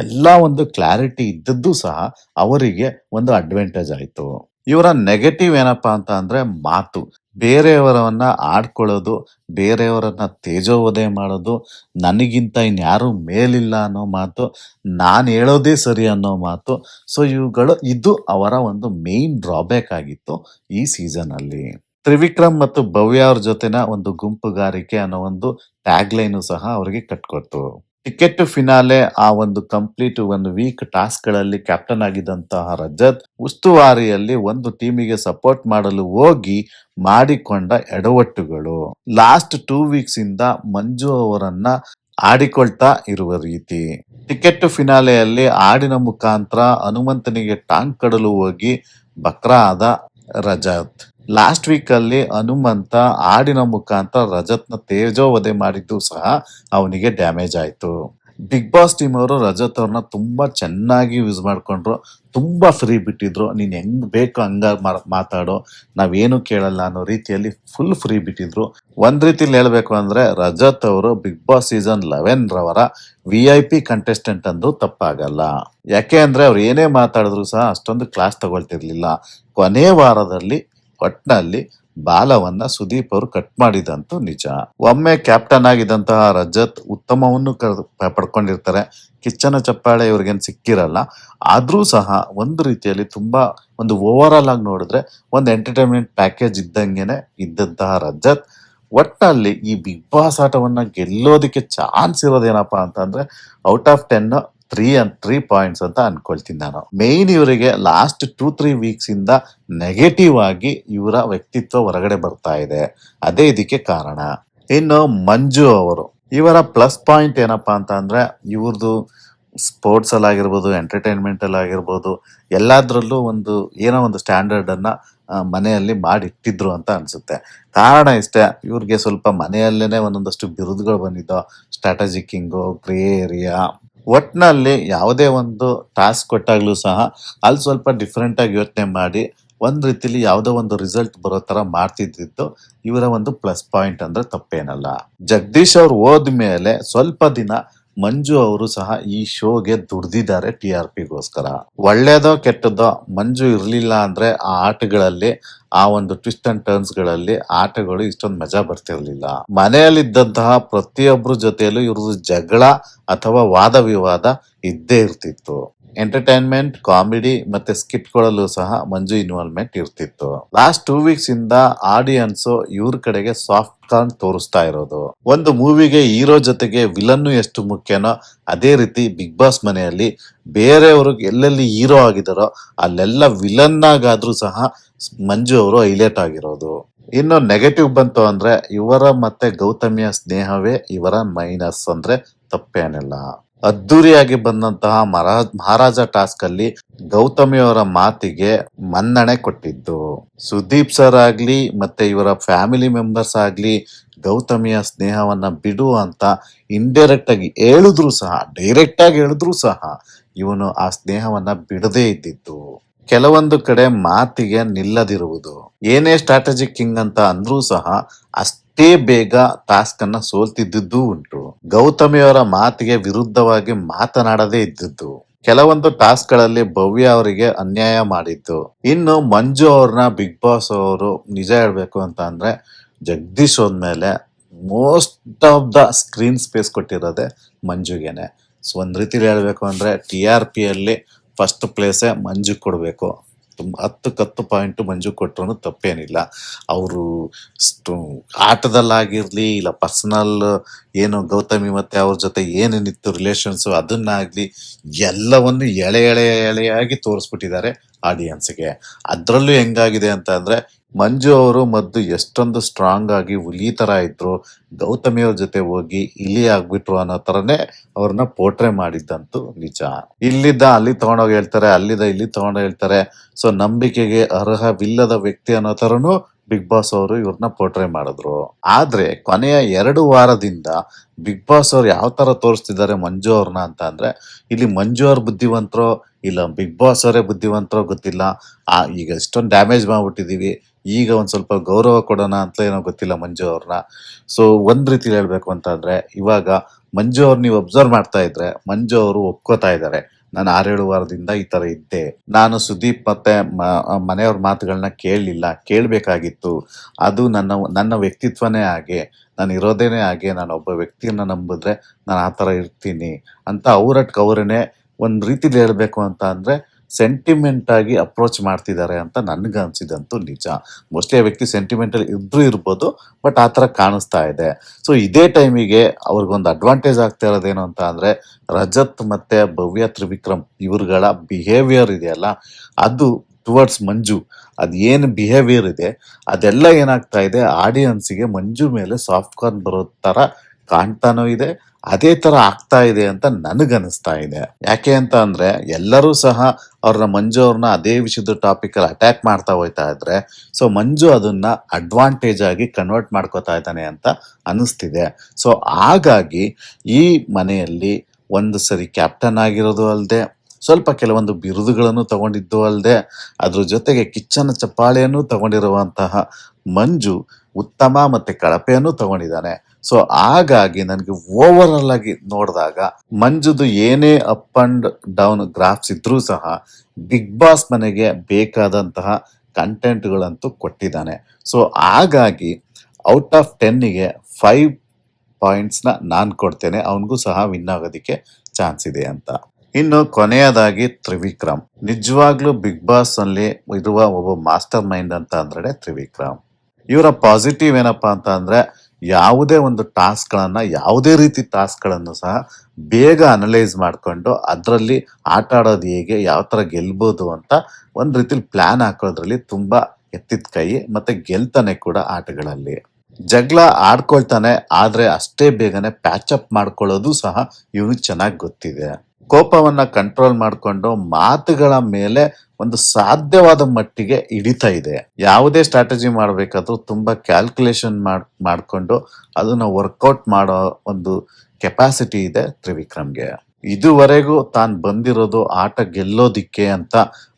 ಎಲ್ಲ ಒಂದು ಕ್ಲಾರಿಟಿ ಇದ್ದದ್ದು ಸಹ ಅವರಿಗೆ ಒಂದು ಅಡ್ವಾಂಟೇಜ್ ಆಯ್ತು. ಇವರ ನೆಗೆಟಿವ್ ಏನಪ್ಪಾ ಅಂತ ಅಂದ್ರೆ ಮಾತು. ಬೇರೆಯವರನ್ನ ಆಡ್ಕೊಳ್ಳೋದು, ಬೇರೆಯವರನ್ನ ತೇಜೋವಧೆ ಮಾಡೋದು, ನನಗಿಂತ ಇನ್ಯಾರು ಮೇಲಿಲ್ಲ ಅನ್ನೋ ಮಾತು, ನಾನು ಹೇಳೋದೇ ಸರಿ ಅನ್ನೋ ಮಾತು. ಸೊ ಇವುಗಳು, ಇದು ಅವರ ಒಂದು ಮೇನ್ ಡ್ರಾಬ್ಯಾಕ್ ಆಗಿತ್ತು ಈ ಸೀಸನ್ ಅಲ್ಲಿ ತ್ರಿವಿಕ್ರಮ್ ಮತ್ತು ಭವ್ಯ ಅವ್ರ ಜೊತೆನ ಒಂದು ಗುಂಪುಗಾರಿಕೆ ಅನ್ನೋ ಒಂದು ಟ್ಯಾಗ್ಲೈನು ಸಹ ಅವರಿಗೆ ಕಟ್ಕೊಡ್ತು. ಟಿಕೆಟ್ ಫಿನಾಲೆ ಆ ಒಂದು ಕಂಪ್ಲೀಟ್ ಒಂದು ವೀಕ್ ಟಾಸ್ಕ್ಗಳಲ್ಲಿ ಕ್ಯಾಪ್ಟನ್ ಆಗಿದ್ದಂತಹ ರಜತ್ ಉಸ್ತುವಾರಿಯಲ್ಲಿ ಒಂದು ಟೀಮಿಗೆ ಸಪೋರ್ಟ್ ಮಾಡಲು ಹೋಗಿ ಮಾಡಿಕೊಂಡ ಎಡವಟ್ಟುಗಳು. ಲಾಸ್ಟ್ ಟೂ ವೀಕ್ಸ್ ಇಂದ ಮಂಜು ಅವರನ್ನ ಆಡಿಕೊಳ್ತಾ ಇರುವ ರೀತಿ. ಟಿಕೆಟ್ ಫಿನಾಲೆಯಲ್ಲಿ ಆಡಿನ ಮುಖಾಂತರ ಹನುಮಂತನಿಗೆ ಟಾಂಗ್ ಕಡಲು ಹೋಗಿ ಬಕ್ರ ಆದ ರಜತ್. ಲಾಸ್ಟ್ ವೀಕ್ ಅಲ್ಲಿ ಹನುಮಂತ ಹಾಡಿನ ಮುಖಾಂತರ ರಜತ್ನ ತೇಜೋವಧೆ ಮಾಡಿದ್ದು ಸಹ ಅವನಿಗೆ ಡ್ಯಾಮೇಜ್ ಆಯ್ತು. ಬಿಗ್ ಬಾಸ್ ಟೀಮ್ ಅವರು ರಜತ್ ಅವ್ರನ್ನ ತುಂಬಾ ಚೆನ್ನಾಗಿ ಯೂಸ್ ಮಾಡ್ಕೊಂಡ್ರು, ತುಂಬಾ ಫ್ರೀ ಬಿಟ್ಟಿದ್ರು. ನೀನ್ ಹೆಂಗ್ ಬೇಕು ಹಂಗ ಮಾತಾಡೋ, ನಾವೇನು ಕೇಳಲ್ಲ ಅನ್ನೋ ರೀತಿಯಲ್ಲಿ ಫುಲ್ ಫ್ರೀ ಬಿಟ್ಟಿದ್ರು. ಒಂದ್ ರೀತಿಲಿ ಹೇಳಬೇಕು ಅಂದ್ರೆ ರಜತ್ ಅವರು ಬಿಗ್ ಬಾಸ್ ಸೀಸನ್ ಲೆವೆನ್ ರವರ ವಿ ಐ ಪಿ ಕಂಟೆಸ್ಟೆಂಟ್ ಅಂದ್ರು ತಪ್ಪಾಗಲ್ಲ. ಯಾಕೆ ಅಂದ್ರೆ ಅವ್ರು ಏನೇ ಮಾತಾಡಿದ್ರು ಸಹ ಅಷ್ಟೊಂದು ಕ್ಲಾಸ್ ತಗೊಳ್ತಿರ್ಲಿಲ್ಲ. ಕೊನೆ ವಾರದಲ್ಲಿ ಒಟ್ನಲ್ಲಿ ಬಾಲವನ್ನ ಸುದೀಪ್ ಅವರು ಕಟ್ ಮಾಡಿದಂತೂ ನಿಜ. ಒಮ್ಮೆ ಕ್ಯಾಪ್ಟನ್ ಆಗಿದ್ದಂತಹ ರಜತ್ ಉತ್ತಮವನ್ನು ಪಡ್ಕೊಂಡಿರ್ತಾರೆ. ಕಿಚ್ಚನ ಚಪ್ಪಾಳೆ ಇವ್ರಿಗೇನು ಸಿಕ್ಕಿರಲ್ಲ. ಆದ್ರೂ ಸಹ ಒಂದು ರೀತಿಯಲ್ಲಿ ತುಂಬಾ ಒಂದು ಓವರ್ ಆಲ್ ಆಗಿ ನೋಡಿದ್ರೆ ಒಂದು ಎಂಟರ್ಟೈನ್ಮೆಂಟ್ ಪ್ಯಾಕೇಜ್ ಇದ್ದಂಗೆನೆ ಇದ್ದಂತಹ ರಜತ್. ಒಟ್ನಲ್ಲಿ ಈ ಬಿಗ್ ಬಾಸ್ ಆಟವನ್ನ ಗೆಲ್ಲೋದಕ್ಕೆ ಚಾನ್ಸ್ ಇರೋದೇನಪ್ಪ ಅಂತಂದ್ರೆ out of ten three and three points ಅಂತ ಅನ್ಕೊಳ್ತೀನಿ ನಾನು. ಮೇಯ್ನ್ ಇವರಿಗೆ ಲಾಸ್ಟ್ ಟೂ ತ್ರೀ ವೀಕ್ಸ್ ಇಂದ ನೆಗೆಟಿವ್ ಆಗಿ ಇವರ ವ್ಯಕ್ತಿತ್ವ ಹೊರಗಡೆ ಬರ್ತಾ ಇದೆ. ಅದೇ ಇದಕ್ಕೆ ಕಾರಣ. ಇನ್ನು ಮಂಜು ಅವರು, ಇವರ ಪ್ಲಸ್ ಪಾಯಿಂಟ್ ಏನಪ್ಪಾ ಅಂತ ಅಂದ್ರೆ ಇವ್ರದ್ದು ಸ್ಪೋರ್ಟ್ಸ್ ಅಲ್ಲಿ ಆಗಿರ್ಬೋದು ಎಂಟರ್ಟೈನ್ಮೆಂಟ್ ಅಲ್ಲಿ ಆಗಿರ್ಬೋದು, ಎಲ್ಲಾದ್ರಲ್ಲೂ ಒಂದು ಏನೋ ಒಂದು ಸ್ಟ್ಯಾಂಡರ್ಡ್ ಅನ್ನ ಮನೆಯಲ್ಲಿ ಮಾಡಿಟ್ಟಿದ್ರು ಅಂತ ಅನ್ಸುತ್ತೆ. ಕಾರಣ ಇಷ್ಟೇ, ಇವ್ರಿಗೆ ಸ್ವಲ್ಪ ಮನೆಯಲ್ಲೇನೆ ಒಂದೊಂದಷ್ಟು ಬಿರುದುಗಳು ಬಂದಿದ್ದು ಸ್ಟ್ರಾಟಜಿ ಕಿಂಗು ಒಟ್ನಲ್ಲಿ ಯಾವುದೇ ಒಂದು ಟಾಸ್ಕ್ ಕೊಟ್ಟಾಗ್ಲೂ ಸಹ ಅಲ್ಲಿ ಸ್ವಲ್ಪ ಡಿಫ್ರೆಂಟಾಗಿ ಯೋಚನೆ ಮಾಡಿ ಒಂದು ರೀತಿಲಿ ಯಾವುದೋ ಒಂದು ರಿಸಲ್ಟ್ ಬರೋ ಥರ ಮಾಡ್ತಿದ್ದಿದ್ದು ಇವರ ಒಂದು ಪ್ಲಸ್ ಪಾಯಿಂಟ್ ಅಂದರೆ ತಪ್ಪೇನಲ್ಲ. ಜಗದೀಶ್ ಅವ್ರು ಹೋದ್ಮೇಲೆ ಸ್ವಲ್ಪ ದಿನ ಮಂಜು ಅವರು ಸಹ ಈ ಶೋಗೆ ದುಡ್ದಿದ್ದಾರೆ ಟಿ ಆರ್ ಪಿಗೋಸ್ಕರ. ಒಳ್ಳೇದೋ ಕೆಟ್ಟದೋ ಮಂಜು ಇರಲಿಲ್ಲ ಅಂದ್ರೆ ಆ ಆಟಗಳಲ್ಲಿ, ಆ ಒಂದು ಟ್ವಿಸ್ಟ್ ಅಂಡ್ ಟರ್ನ್ಸ್ಗಳಲ್ಲಿ ಆಟಗಳು ಇಷ್ಟೊಂದು ಮಜಾ ಬರ್ತಿರ್ಲಿಲ್ಲ. ಮನೆಯಲ್ಲಿದ್ದಂತಹ ಪ್ರತಿಯೊಬ್ಬರ ಜೊತೆಯಲ್ಲೂ ಇವ್ರದ್ದು ಜಗಳ ಅಥವಾ ವಾದ ವಿವಾದ ಇದ್ದೇ ಇರ್ತಿತ್ತು. ಎಂಟರ್ಟೈನ್ಮೆಂಟ್ ಕಾಮಿಡಿ ಮತ್ತೆ ಸ್ಕಿಟ್ಗಳಲ್ಲೂ ಸಹ ಮಂಜು ಇನ್ವಾಲ್ವ್ಮೆಂಟ್ ಇರ್ತಿತ್ತು. ಲಾಸ್ಟ್ ಟೂ ವೀಕ್ಸ್ ಇಂದ ಆಡಿಯನ್ಸ್ ಇವ್ರ ಕಡೆಗೆ ಸಾಫ್ಟ್ ಕಾರ್ನ್ ತೋರಿಸ್ತಾ ಇರೋದು. ಒಂದು ಮೂವಿಗೆ ಹೀರೋ ಜೊತೆಗೆ ವಿಲನ್ ಎಷ್ಟು ಮುಖ್ಯನೋ ಅದೇ ರೀತಿ ಬಿಗ್ ಬಾಸ್ ಮನೆಯಲ್ಲಿ ಬೇರೆಯವರು ಎಲ್ಲೆಲ್ಲಿ ಹೀರೋ ಆಗಿದಾರೋ ಅಲ್ಲೆಲ್ಲ ವಿಲನ್ ಆಗಾದ್ರೂ ಸಹ ಮಂಜು ಅವರು ಹೈಲೈಟ್ ಆಗಿರೋದು. ಇನ್ನು ನೆಗೆಟಿವ್ ಬಂತು ಅಂದ್ರೆ ಇವರ ಮತ್ತೆ ಗೌತಮಿಯ ಸ್ನೇಹವೇ ಇವರ ಮೈನಸ್ ಅಂದ್ರೆ ತಪ್ಪೇನಿಲ್ಲ. ಅದ್ದೂರಿಯಾಗಿ ಬಂದಂತಹ ಮಹಾರಾಜ್ ಮಹಾರಾಜ ಟಾಸ್ಕ್ ಅಲ್ಲಿ ಗೌತಮಿಯವರ ಮಾತಿಗೆ ಮನ್ನಣೆ ಕೊಟ್ಟಿದ್ದು. ಸುದೀಪ್ ಸರ್ ಆಗ್ಲಿ ಮತ್ತೆ ಇವರ ಫ್ಯಾಮಿಲಿ ಮೆಂಬರ್ಸ್ ಆಗ್ಲಿ ಗೌತಮಿಯ ಸ್ನೇಹವನ್ನ ಬಿಡು ಅಂತ ಇಂಡೈರೆಕ್ಟ್ ಆಗಿ ಹೇಳಿದ್ರು ಸಹ ಡೈರೆಕ್ಟ್ ಆಗಿ ಹೇಳಿದ್ರು ಸಹ ಇವನು ಆ ಸ್ನೇಹವನ್ನ ಬಿಡದೇ ಇದ್ದಿತ್ತು ಕೆಲವೊಂದು ಕಡೆ ಮಾತಿಗೆ ನಿಲ್ಲದಿರುವುದು. ಏನೇ ಸ್ಟ್ರಾಟಜಿ ಕಿಂಗ್ ಅಂತ ಅಂದ್ರೂ ಸಹ ಅಷ್ಟೇ ಬೇಗ ಟಾಸ್ಕ್ ಅನ್ನ ಸೋಲ್ತಿದ್ದುದು ಉಂಟು. ಗೌತಮಿಯವರ ಮಾತಿಗೆ ವಿರುದ್ಧವಾಗಿ ಮಾತನಾಡದೇ ಇದ್ದದ್ದು. ಕೆಲವೊಂದು ಟಾಸ್ಕ್ಗಳಲ್ಲಿ ಭವ್ಯ ಅವರಿಗೆ ಅನ್ಯಾಯ ಮಾಡಿದ್ದು. ಇನ್ನು ಮಂಜು ಅವ್ರನ್ನ ಬಿಗ್ ಬಾಸ್ ಅವರು ನಿಜ ಹೇಳ್ಬೇಕು ಅಂತ ಅಂದ್ರೆ ಜಗದೀಶ್ ಹೋದ್ಮೇಲೆ most of the screen space ಕೊಟ್ಟಿರೋದೆ ಮಂಜುಗೆನೆ. ಸೊ ಒಂದ್ ರೀತಿಲಿ ಹೇಳ್ಬೇಕು ಅಂದ್ರೆ ಟಿ ಆರ್ ಪಿ ಅಲ್ಲಿ ಫಸ್ಟ್ ಪ್ಲೇಸೇ ಮಂಜು ಕೊಡಬೇಕು. ತುಂಬ ಹತ್ತು ಪಾಯಿಂಟ್ ಮಂಜು ಕೊಟ್ಟರು ತಪ್ಪೇನಿಲ್ಲ. ಅವರು ಆಟದಲ್ಲಾಗಿರಲಿ, ಇಲ್ಲ ಪರ್ಸನಲ್ ಏನು ಗೌತಮಿ ಮತ್ತೆ ಅವ್ರ ಜೊತೆ ಏನೇನಿತ್ತು ರಿಲೇಷನ್ಸ್ ಅದನ್ನಾಗಲಿ ಎಲ್ಲವನ್ನು ಎಳೆ ಎಳೆ ಎಳೆಯಾಗಿ ತೋರಿಸ್ಬಿಟ್ಟಿದ್ದಾರೆ ಆಡಿಯನ್ಸ್ಗೆ ಅದ್ರಲ್ಲೂ ಹೆಂಗಾಗಿದೆ ಅಂತ ಅಂದ್ರೆ ಮಂಜು ಅವರು ಮದ್ದು ಎಷ್ಟೊಂದು ಸ್ಟ್ರಾಂಗ್ ಆಗಿ ಹುಲಿ ತರ ಇದ್ರು ಗೌತಮಿಯವ್ರ ಜೊತೆ ಹೋಗಿ ಇಲಿ ಆಗ್ಬಿಟ್ರು ಅನ್ನೋ ತರನೇ ಅವ್ರನ್ನ ಪೋಟ್ರೆ ಮಾಡಿದ್ದಂತೂ ನಿಜ. ಇಲ್ಲಿದ್ದ ಅಲ್ಲಿ ತಗೊಂಡೋಗಿ ಹೇಳ್ತಾರೆ, ಅಲ್ಲಿದ್ದ ಇಲ್ಲಿ ತಗೊಂಡೋಗಿ ಹೇಳ್ತಾರೆ. ಸೊ ನಂಬಿಕೆಗೆ ಅರ್ಹವಿಲ್ಲದ ವ್ಯಕ್ತಿ ಅನ್ನೋ ತರನು ಬಿಗ್ ಬಾಸ್ ಅವರು ಇವ್ರನ್ನ ಪೋಟ್ರೆ ಮಾಡಿದ್ರು. ಆದ್ರೆ ಕೊನೆಯ ಎರಡು ವಾರದಿಂದ ಬಿಗ್ ಬಾಸ್ ಅವ್ರು ಯಾವ ತರ ತೋರಿಸ್ತಿದ್ದಾರೆ ಮಂಜು ಅವ್ರನ್ನ ಅಂತ ಅಂದ್ರೆ, ಇಲ್ಲಿ ಮಂಜು ಅವ್ರ ಬುದ್ಧಿವಂತರೋ ಇಲ್ಲ ಬಿಗ್ ಬಾಸ್ ಅವರೇ ಬುದ್ಧಿವಂತರೋ ಗೊತ್ತಿಲ್ಲ. ಆ, ಈಗ ಇಷ್ಟೊಂದು ಡ್ಯಾಮೇಜ್ ಮಾಡ್ಬಿಟ್ಟಿದೀವಿ. ಈಗ ಒಂದು ಸ್ವಲ್ಪ ಗೌರವ ಕೊಡೋಣ ಅಂತ ಏನೋ ಗೊತ್ತಿಲ್ಲ ಮಂಜು ಅವ್ರನ್ನ. ಸೊ ಒಂದು ರೀತಿಲಿ ಹೇಳಬೇಕು ಅಂತಂದರೆ, ಇವಾಗ ಮಂಜು ಅವ್ರು ನೀವು ಅಬ್ಸರ್ವ್ ಮಾಡ್ತಾ ಇದ್ರೆ, ಮಂಜು ಅವರು ಒಪ್ಕೋತಾ ಇದ್ದಾರೆ ನಾನು ಆರೇಳು ವಾರದಿಂದ ಈ ತರ ಇದ್ದೆ. ನಾನು ಸುದೀಪ್ ಮತ್ತೆ ಮನೆಯವ್ರ ಮಾತುಗಳನ್ನ ಕೇಳಲಿಲ್ಲ, ಕೇಳಬೇಕಾಗಿತ್ತು. ಅದು ನನ್ನ ನನ್ನ ವ್ಯಕ್ತಿತ್ವನೇ ಹಾಗೆ. ನಾನು ಇರೋದೇನೆ ಹಾಗೆ, ನಾನು ಒಬ್ಬ ವ್ಯಕ್ತಿಯನ್ನ ನಂಬಿದ್ರೆ ನಾನು ಆ ಥರ ಇರ್ತೀನಿ ಅಂತ ಅವರಟ್ಗೆ ಅವರನ್ನೇ ಒಂದು ರೀತಿಲಿ ಹೇಳಬೇಕು ಅಂತ ಅಂದ್ರೆ ಸೆಂಟಿಮೆಂಟ್ ಆಗಿ ಅಪ್ರೋಚ್ ಮಾಡ್ತಿದ್ದಾರೆ ಅಂತ ನನಗೆ ಅನ್ಸಿದಂತೂ ನಿಜ. ಮೋಸ್ಟ್ಲಿ ಆ ವ್ಯಕ್ತಿ ಸೆಂಟಿಮೆಂಟಲ್ ಇದ್ರೂ ಇರ್ಬೋದು ಬಟ್ ಆ ಥರ ಕಾಣಿಸ್ತಾ ಇದೆ. ಸೊ ಇದೇ ಟೈಮಿಗೆ ಅವ್ರಿಗೊಂದು ಅಡ್ವಾಂಟೇಜ್ ಆಗ್ತಾ ಇರೋದೇನು ಅಂತ ಅಂದರೆ, ರಜತ್ ಮತ್ತು ಭವ್ಯ ತ್ರಿವಿಕ್ರಮ್ ಇವ್ರುಗಳ ಬಿಹೇವಿಯರ್ ಇದೆಯಲ್ಲ ಅದು ಟುವರ್ಡ್ಸ್ ಮಂಜು. ಅದು ಏನು ಬಿಹೇವಿಯರ್ ಇದೆ, ಅದೆಲ್ಲ ಏನಾಗ್ತಾ ಇದೆ ಆಡಿಯನ್ಸಿಗೆ ಮಂಜು ಮೇಲೆ ಸಾಫ್ಟ್ ಕಾರ್ನ್ ಬರೋ ತರ ಕಾಣ್ತಾನೂ ಇದೆ, ಅದೇ ತರ ಆಗ್ತಾ ಇದೆ ಅಂತ ನನಗನಿಸ್ತಾ ಇದೆ. ಯಾಕೆ ಅಂತ ಅಂದ್ರೆ, ಎಲ್ಲರೂ ಸಹ ಅವ್ರನ್ನ ಮಂಜು ಅವ್ರನ್ನ ಅದೇ ವಿಷಯದ ಟಾಪಿಕ್ ಅಲ್ಲಿ ಅಟ್ಯಾಕ್ ಮಾಡ್ತಾ ಹೋಯ್ತಾ ಇದ್ರೆ ಸೊ ಮಂಜು ಅದನ್ನ ಅಡ್ವಾಂಟೇಜ್ ಆಗಿ ಕನ್ವರ್ಟ್ ಮಾಡ್ಕೋತಾ ಇದ್ದಾನೆ ಅಂತ ಅನಿಸ್ತಿದೆ ಸೊ ಹಾಗಾಗಿ ಈ ಮನೆಯಲ್ಲಿ ಒಂದು ಸರಿ ಕ್ಯಾಪ್ಟನ್ ಆಗಿರೋದು ಅಲ್ಲದೆ ಸ್ವಲ್ಪ ಕೆಲವೊಂದು ಬಿರುದುಗಳನ್ನು ತಗೊಂಡಿದ್ದು ಅಲ್ಲದೆ ಅದ್ರ ಜೊತೆಗೆ ಕಿಚ್ಚನ ಚಪ್ಪಾಳೆಯನ್ನು ತಗೊಂಡಿರುವಂತಹ ಮಂಜು ಉತ್ತಮ ಮತ್ತೆ ಕಳಪೆಯನ್ನು ತಗೊಂಡಿದ್ದಾನೆ. ಸೊ ಹಾಗಾಗಿ ನನಗೆ ಓವರ್ ಆಗಿ ನೋಡಿದಾಗ ಮಂಜುದು ಏನೇ ಅಪ್ ಅಂಡ್ ಡೌನ್ ಗ್ರಾಫ್ಸ್ ಇದ್ರೂ ಸಹ ಬಿಗ್ ಬಾಸ್ ಮನೆಗೆ ಬೇಕಾದಂತಹ ಕಂಟೆಂಟ್ಗಳಂತೂ ಕೊಟ್ಟಿದ್ದಾನೆ. ಸೊ ಹಾಗಾಗಿ ಔಟ್ ಆಫ್ ಟೆನ್ನಿಗೆ ಫೈವ್ ಪಾಯಿಂಟ್ಸ್ನ ನಾನು ಕೊಡ್ತೇನೆ. ಅವನಿಗೂ ಸಹ ವಿನ್ ಆಗೋದಕ್ಕೆ ಚಾನ್ಸ್ ಇದೆ ಅಂತ. ಇನ್ನು ಕೊನೆಯದಾಗಿ ತ್ರಿವಿಕ್ರಮ್. ನಿಜವಾಗ್ಲೂ ಬಿಗ್ ಬಾಸ್ ಅಲ್ಲಿ ಇರುವ ಒಬ್ಬ ಮಾಸ್ಟರ್ ಮೈಂಡ್ ಅಂತ ಅಂದ್ರೆ ತ್ರಿವಿಕ್ರಮ್. ಇವರ ಪಾಸಿಟಿವ್ ಏನಪ್ಪಾ ಅಂತ ಅಂದ್ರೆ ಯಾವುದೇ ಒಂದು ಟಾಸ್ಕ್ಗಳನ್ನು, ಯಾವುದೇ ರೀತಿ ಟಾಸ್ಕ್ಗಳನ್ನು ಸಹ ಬೇಗ ಅನಲೈಸ್ ಮಾಡ್ಕೊಂಡು ಅದರಲ್ಲಿ ಆಟ ಆಡೋದು ಹೇಗೆ, ಯಾವ ತರ ಗೆಲ್ಬೋದು ಅಂತ ಒಂದು ರೀತಿಲಿ ಪ್ಲಾನ್ ಹಾಕೋದ್ರಲ್ಲಿ ತುಂಬಾ ಎತ್ತಿದ ಕೈ ಮತ್ತೆ ಗೆಲ್ತಾನೆ ಕೂಡ ಆಟಗಳಲ್ಲಿ. ಜಗಳ ಆಡ್ಕೊಳ್ತಾನೆ, ಆದ್ರೆ ಅಷ್ಟೇ ಬೇಗನೆ ಪ್ಯಾಚ್ ಅಪ್ ಮಾಡ್ಕೊಳ್ಳೋದು ಸಹ ಇವನು ಚೆನ್ನಾಗಿ ಗೊತ್ತಿದೆ. ಕೋಪವನ್ನ ಕಂಟ್ರೋಲ್ ಮಾಡಿಕೊಂಡು ಮಾತುಗಳ ಮೇಲೆ ಒಂದು ಸಾಧ್ಯವಾದ ಮಟ್ಟಿಗೆ ಹಿಡಿತಾ ಇದೆ. ಯಾವುದೇ ಸ್ಟ್ರಾಟಜಿ ಮಾಡಬೇಕಾದ್ರೂ ತುಂಬ ಕ್ಯಾಲ್ಕುಲೇಷನ್ ಮಾಡ್, ಮಾಡ್ಕೊಂಡು ಅದನ್ನ ವರ್ಕೌಟ್ ಮಾಡೋ ಒಂದು ಕೆಪಾಸಿಟಿ ಇದೆ ತ್ರಿವಿಕ್ರಮ್ಗೆ. ಇದುವರೆಗೂ ತಾನು ಬಂದಿರೋದು ಆಟ ಗೆಲ್ಲೋದಿಕ್ಕೆ ಅಂತ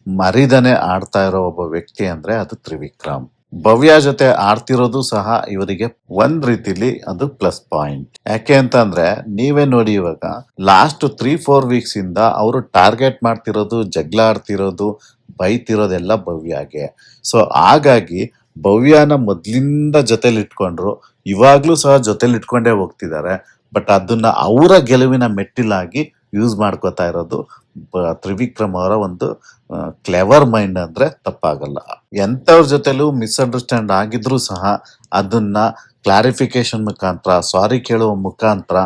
ಮರಿದನೆ ಆಡ್ತಾ ಇರೋ ಒಬ್ಬ ವ್ಯಕ್ತಿ ಅಂದ್ರೆ ಅದು ತ್ರಿವಿಕ್ರಮ್. ಭವ್ಯ ಜೊತೆ ಆಡ್ತಿರೋದು ಸಹ ಇವರಿಗೆ ಒಂದ್ ರೀತಿಲಿ ಅದು ಪ್ಲಸ್ ಪಾಯಿಂಟ್ ಯಾಕೆ ಅಂತ ಅಂದ್ರೆ ನೀವೇ ನೋಡಿ ಇವಾಗ ಲಾಸ್ಟ್ ತ್ರೀ ಫೋರ್ ವೀಕ್ಸ್ ಇಂದ ಅವರು ಟಾರ್ಗೆಟ್ ಮಾಡ್ತಿರೋದು ಜಗಳ ಆಡ್ತಿರೋದು ಬೈತಿರೋದೆಲ್ಲ ಭವ್ಯಗೆ. ಸೊ ಹಾಗಾಗಿ ಭವ್ಯನ ಮೊದ್ಲಿಂದ ಜೊತೆಲಿ ಇಟ್ಕೊಂಡ್ರು, ಇವಾಗ್ಲೂ ಸಹ ಜೊತೆಲಿ ಇಟ್ಕೊಂಡೇ ಹೋಗ್ತಿದ್ದಾರೆ. ಬಟ್ ಅದನ್ನ ಅವರ ಗೆಲುವಿನ ಮೆಟ್ಟಿಲಾಗಿ ಯೂಸ್ ಮಾಡ್ಕೋತಾ ಇರೋದು ತ್ರಿವಿಕ್ರಮ್ ಅವರ ಒಂದು ಕ್ಲೆವರ್ ಮೈಂಡ್ ಅಂದ್ರೆ ತಪ್ಪಾಗಲ್ಲ. ಎಂಥವ್ರ ಜೊತೆಲೂ ಮಿಸ್ಅಂಡರ್ಸ್ಟ್ಯಾಂಡ್ ಆಗಿದ್ರೂ ಸಹ ಅದನ್ನ ಕ್ಲಾರಿಫಿಕೇಶನ್ ಮುಖಾಂತರ ಸಾರಿ ಕೇಳುವ ಮುಖಾಂತರ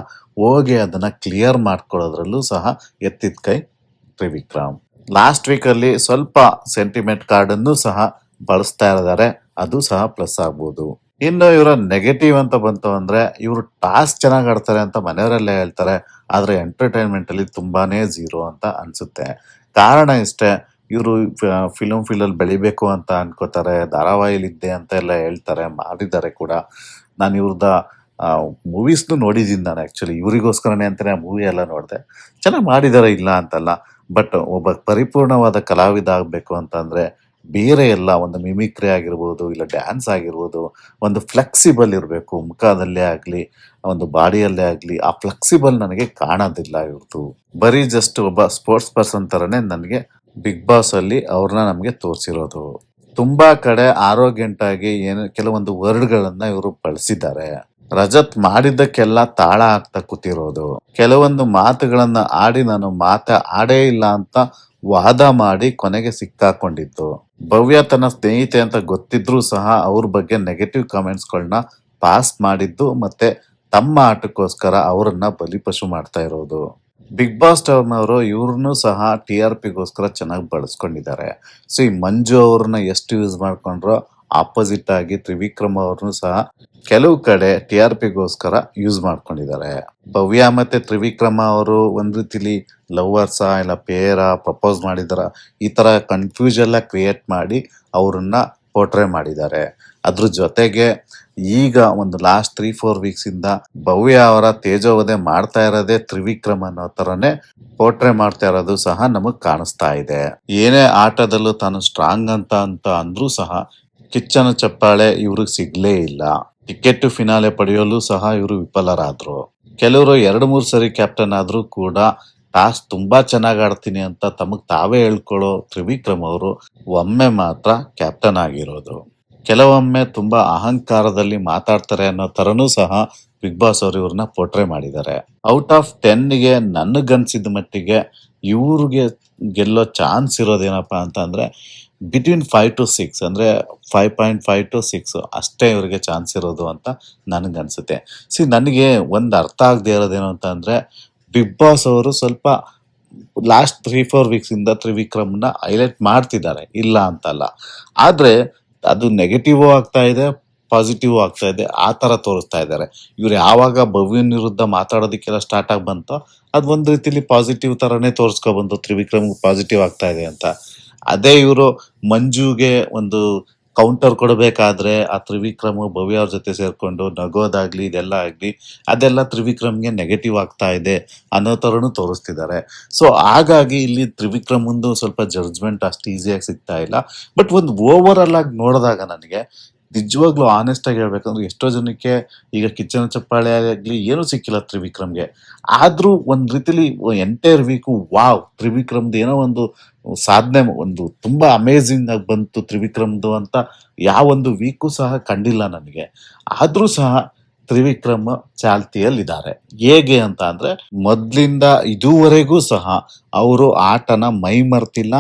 ಹೋಗಿ ಅದನ್ನ ಕ್ಲಿಯರ್ ಮಾಡ್ಕೊಳ್ಳೋದ್ರಲ್ಲೂ ಸಹ ಎತ್ತಿದ ಕೈ ತ್ರಿವಿಕ್ರಮ್. ಲಾಸ್ಟ್ ವೀಕ್ ಅಲ್ಲಿ ಸ್ವಲ್ಪ ಸೆಂಟಿಮೆಂಟ್ ಕಾರ್ಡ್ ಅನ್ನು ಸಹ ಬಳಸ್ತಾ ಇದ್ದಾರೆ, ಅದು ಸಹ ಪ್ಲಸ್ ಆಗ್ಬೋದು. ಇನ್ನು ಇವರ ನೆಗೆಟಿವ್ ಅಂತ ಬಂತು ಅಂದ್ರೆ ಇವರು ಟಾಸ್ಕ್ ಚೆನ್ನಾಗಿ ಆಡ್ತಾರೆ ಅಂತ ಮನೆಯವರೆಲ್ಲ ಹೇಳ್ತಾರೆ ಆದ್ರೆ ಎಂಟರ್ಟೈನ್ಮೆಂಟಲ್ಲಿ ತುಂಬಾ ಝೀರೋ ಅಂತ ಅನಿಸುತ್ತೆ. ಕಾರಣ ಇಷ್ಟೇ, ಇವರು ಫಿಲಮ್ ಫೀಲ್ಡಲ್ಲಿ ಬೆಳಿಬೇಕು ಅಂತ ಅನ್ಕೋತಾರೆ ಧಾರಾವಾಹಿಲಿದ್ದೆ ಅಂತ ಎಲ್ಲ ಹೇಳ್ತಾರೆ, ಮಾಡಿದ್ದಾರೆ ಕೂಡ. ನಾನು ಇವ್ರದ ಮೂವೀಸ್ನು ನೋಡಿದ್ದೀನಿ ನಾನು ಆ್ಯಕ್ಚುಲಿ ಇವರಿಗೋಸ್ಕರನೇ ಅಂತಾನೆ ಮೂವಿ ಎಲ್ಲ ನೋಡಿದೆ. ಚೆನ್ನಾಗಿ ಮಾಡಿದ್ದಾರೆ ಇಲ್ಲ ಅಂತಲ್ಲ ಬಟ್ ಒಬ್ಬ ಪರಿಪೂರ್ಣವಾದ ಕಲಾವಿದ ಆಗಬೇಕು ಅಂತಂದ್ರೆ ಬೇರೆ ಎಲ್ಲ ಒಂದು ಮಿಮಿಕ್ರಿ ಆಗಿರ್ಬೋದು, ಇಲ್ಲ ಡ್ಯಾನ್ಸ್ ಆಗಿರ್ಬೋದು, ಒಂದು ಫ್ಲೆಕ್ಸಿಬಲ್ ಇರಬೇಕು, ಮುಖದಲ್ಲೇ ಆಗಲಿ, ಒಂದು ಬಾಡಿಯಲ್ಲೇ ಆಗಲಿ, ಆ ಫ್ಲೆಕ್ಸಿಬಲ್ ನನಗೆ ಕಾಣೋದಿಲ್ಲ ಇವ್ರದ್ದು ಬರೀ ಜಸ್ಟ್ ಒಬ್ಬ ಸ್ಪೋರ್ಟ್ಸ್ ಪರ್ಸನ್ ಥರನೇ ನನಗೆ ಬಿಗ್ ಬಾಸಲ್ಲಿ ಅವ್ರನ್ನ ನಮಗೆ ತೋರಿಸಿರೋದು. ತುಂಬ ಕಡೆ ಆರೋಗ್ಯಂಟಾಗಿ ಏನು ಕೆಲವೊಂದು ವರ್ಡ್ಗಳನ್ನು ಇವರು ಬಳಸಿದ್ದಾರೆ. ರಜತ್ ಮಾಡಿದ್ದಕ್ಕೆಲ್ಲ ತಾಳ ಆಗ್ತಾ ಕೂತಿರೋದು. ಕೆಲವೊಂದು ಮಾತುಗಳನ್ನು ಆಡಿ ನಾನು ಮಾತ ಆಡೇ ಇಲ್ಲ ಅಂತ ವಾದ ಮಾಡಿ ಕೊನೆಗೆ ಸಿಕ್ಕಾಕೊಂಡಿದ್ದು. ಭವ್ಯ ತನ್ನ ಸ್ನೇಹಿತೆ ಅಂತ ಗೊತ್ತಿದ್ರೂ ಸಹ ಅವ್ರ ಬಗ್ಗೆ ನೆಗೆಟಿವ್ ಕಮೆಂಟ್ಸ್ಗಳನ್ನ ಪಾಸ್ ಮಾಡಿದ್ದು ಮತ್ತೆ ತಮ್ಮ ಆಟಕ್ಕೋಸ್ಕರ ಅವರನ್ನ ಬಲಿಪಶು ಮಾಡ್ತಾ ಇರೋದು. ಬಿಗ್ ಬಾಸ್ ಟವರ್ನವರು ಇವ್ರನ್ನೂ ಸಹ ಟಿ ಆರ್ ಪಿಗೋಸ್ಕರ ಚೆನ್ನಾಗಿ ಬಳಸ್ಕೊಂಡಿದ್ದಾರೆ. ಸೊ ಈ ಮಂಜು ಅವ್ರನ್ನ ಎಷ್ಟು ಯೂಸ್ ಮಾಡ್ಕೊಂಡ್ರೋ ಆಪೋಸಿಟ್ ಆಗಿ ತ್ರಿವಿಕ್ರಮ್ ಅವ್ರನ್ನು ಸಹ ಕೆಲವು ಕಡೆ ಟಿ ಆರ್ ಪಿಗೋಸ್ಕರ ಯೂಸ್ ಮಾಡ್ಕೊಂಡಿದ್ದಾರೆ. ಭವ್ಯ ಮತ್ತೆ ತ್ರಿವಿಕ್ರಮ ಅವರು ಒಂದ್ ರೀತಿಲಿ ಲವರ್ಸ ಇಲ್ಲ ಪೇರ ಪ್ರಪೋಸ್ ಮಾಡಿದಾರ ಈ ತರ ಕನ್ಫ್ಯೂಸ್ ಎಲ್ಲ ಕ್ರಿಯೇಟ್ ಮಾಡಿ ಅವ್ರನ್ನ ಪೋರ್ಟ್ರೇ ಮಾಡಿದ್ದಾರೆ. ಅದ್ರ ಜೊತೆಗೆ ಈಗ ಒಂದು ಲಾಸ್ಟ್ ತ್ರೀ ಫೋರ್ ವೀಕ್ಸ್ ಇಂದ ಭವ್ಯ ಅವರ ತೇಜೋವಧೆ ಮಾಡ್ತಾ ಇರೋದೇ ತ್ರಿವಿಕ್ರಮ್ ಅನ್ನೋ ತರನೇ ಪೋರ್ಟ್ರೇ ಮಾಡ್ತಾ ಇರೋದು ಸಹ ನಮಗ್ ಕಾಣಿಸ್ತಾ ಇದೆ. ಏನೇ ಆಟದಲ್ಲೂ ತಾನು ಸ್ಟ್ರಾಂಗ್ ಅಂತ ಅಂತ ಅಂದ್ರೂ ಸಹ ಕಿಚ್ಚನ ಚಪ್ಪಾಳೆ ಇವ್ರಿಗೆ ಸಿಗ್ಲೇ ಇಲ್ಲ. ಟಿಕೆಟ್ ಫಿನಾಲೆ ಪಡೆಯಲು ಸಹ ಇವರು ವಿಫಲರಾದ್ರು. ಕೆಲವರು ಎರಡು ಮೂರು ಸರಿ ಕ್ಯಾಪ್ಟನ್ ಆದ್ರೂ ಕೂಡ ಟಾಸ್ ತುಂಬಾ ಚೆನ್ನಾಗಿ ಆಡ್ತೀನಿ ಅಂತ ತಮಗೆ ತಾವೇ ಹೇಳ್ಕೊಳ್ಳೋ ತ್ರಿವಿಕ್ರಮ್ ಅವರು ಒಮ್ಮೆ ಮಾತ್ರ ಕ್ಯಾಪ್ಟನ್ ಆಗಿರೋದು. ಕೆಲವೊಮ್ಮೆ ತುಂಬಾ ಅಹಂಕಾರದಲ್ಲಿ ಮಾತಾಡ್ತಾರೆ ಅನ್ನೋ ತರನೂ ಸಹ ಬಿಗ್ ಬಾಸ್ ಅವರು ಇವ್ರನ್ನ ಪೋಟ್ರೆ ಮಾಡಿದ್ದಾರೆ. ಔಟ್ ಆಫ್ ಟೆನ್ಗೆ ನನಗನ್ಸಿದ ಮಟ್ಟಿಗೆ ಇವ್ರಿಗೆ ಗೆಲ್ಲೋ ಚಾನ್ಸ್ ಇರೋದೇನಪ್ಪ ಅಂತ ಅಂದ್ರೆ ಬಿಟ್ವೀನ್ ಫೈವ್ ಟು ಸಿಕ್ಸ್ ಅಂದರೆ five point five to six ಅಷ್ಟೇ ಇವರಿಗೆ ಚಾನ್ಸ್ ಇರೋದು ಅಂತ ನನಗೆ ಅನಿಸುತ್ತೆ ಸಿ ನನಗೆ ಒಂದು ಅರ್ಥ ಆಗದೆ ಇರೋದೇನು ಅಂತ ಅಂದರೆ ಬಿಗ್ ಬಾಸ್ ಅವರು ಸ್ವಲ್ಪ ಲಾಸ್ಟ್ ತ್ರೀ ಫೋರ್ ವೀಕ್ಸಿಂದ ಇಂದ ತ್ರಿವಿಕ್ರಮ್ನ ಹೈಲೈಟ್ ಮಾಡ್ತಿದ್ದಾರೆ, ಇಲ್ಲ ಅಂತಲ್ಲ. ಆದರೆ ಅದು ನೆಗೆಟಿವ್ ಆಗ್ತಾ ಇದೆ ಪಾಸಿಟಿವ್ ಆಗ್ತಾ ಇದೆ, ಆ ಥರ ತೋರಿಸ್ತಾ ಇದ್ದಾರೆ. ಇವ್ರು ಯಾವಾಗ ಭವ್ಯನ ವಿರುದ್ಧ ಮಾತಾಡೋದಕ್ಕೆಲ್ಲ ಸ್ಟಾರ್ಟ್ ಆಗಿ ಬಂತೋ, ಅದು ಒಂದು ರೀತಿಲಿ ಪಾಸಿಟಿವ್ ಥರನೇ ತೋರಿಸ್ಕೊಬಂದು ತ್ರಿವಿಕ್ರಮ್ಗೆ ತ್ರಿವಿಕ್ರಮ್ ಪಾಸಿಟಿವ್ ಆಗ್ತಾ ಇದೆ ಅಂತ. ಅದೇ ಇವರು ಮಂಜುಗೆ ಒಂದು ಕೌಂಟರ್ ಕೊಡಬೇಕಾದ್ರೆ ಆ ತ್ರಿವಿಕ್ರಮ್ ಭವ್ಯ ಅವ್ರ ಜೊತೆ ಸೇರ್ಕೊಂಡು ನಗೋದಾಗ್ಲಿ, ಇದೆಲ್ಲ ಆಗ್ಲಿ, ಅದೆಲ್ಲ ತ್ರಿವಿಕ್ರಮ್ಗೆ ನೆಗೆಟಿವ್ ಆಗ್ತಾ ಇದೆ ಅನ್ನೋ ಥರನೂ ತೋರಿಸ್ತಿದ್ದಾರೆ. ಸೊ ಹಾಗಾಗಿ ಇಲ್ಲಿ ತ್ರಿವಿಕ್ರಮ್ ಒಂದು ಸ್ವಲ್ಪ ಜಡ್ಜ್ಮೆಂಟ್ ಅಷ್ಟು ಈಸಿಯಾಗಿ ಸಿಗ್ತಾ ಇಲ್ಲ. ಬಟ್ ಒಂದು ಓವರ್ ಆಲ್ ಆಗಿ ನೋಡಿದಾಗ ನನಗೆ ನಿಜವಾಗ್ಲೂ ಆನೆಸ್ಟ್ ಆಗಿ ಹೇಳ್ಬೇಕಂದ್ರೆ ಎಷ್ಟೋ ಜನಕ್ಕೆ ಈಗ ಕಿಚ್ಚನ ಚಪ್ಪಾಳೆ ಆಗಲಿ ಏನೂ ಸಿಕ್ಕಿಲ್ಲ ತ್ರಿವಿಕ್ರಮ್ಗೆ. ಆದ್ರೂ ಒಂದ್ ರೀತಿಲಿ ಎಂಟೈರ್ ವೀಕು ವಾವ್ ತ್ರಿವಿಕ್ರಮ್ದು ಏನೋ ಒಂದು ಸಾಧನೆ, ಒಂದು ತುಂಬಾ ಅಮೇಝಿಂಗ್ ಆಗಿ ಬಂತು ತ್ರಿವಿಕ್ರಮ್ದು ಅಂತ ಯಾವೊಂದು ವೀಕು ಸಹ ಕಂಡಿಲ್ಲ ನನಗೆ. ಆದ್ರೂ ಸಹ ತ್ರಿವಿಕ್ರಮ್ ಚಾಲ್ತಿಯಲ್ಲಿದ್ದಾರೆ. ಹೇಗೆ ಅಂತ ಅಂದ್ರೆ ಮೊದ್ಲಿಂದ ಇದುವರೆಗೂ ಸಹ ಅವರು ಆಟನ ಮೈ ಮರ್ತಿಲ್ಲ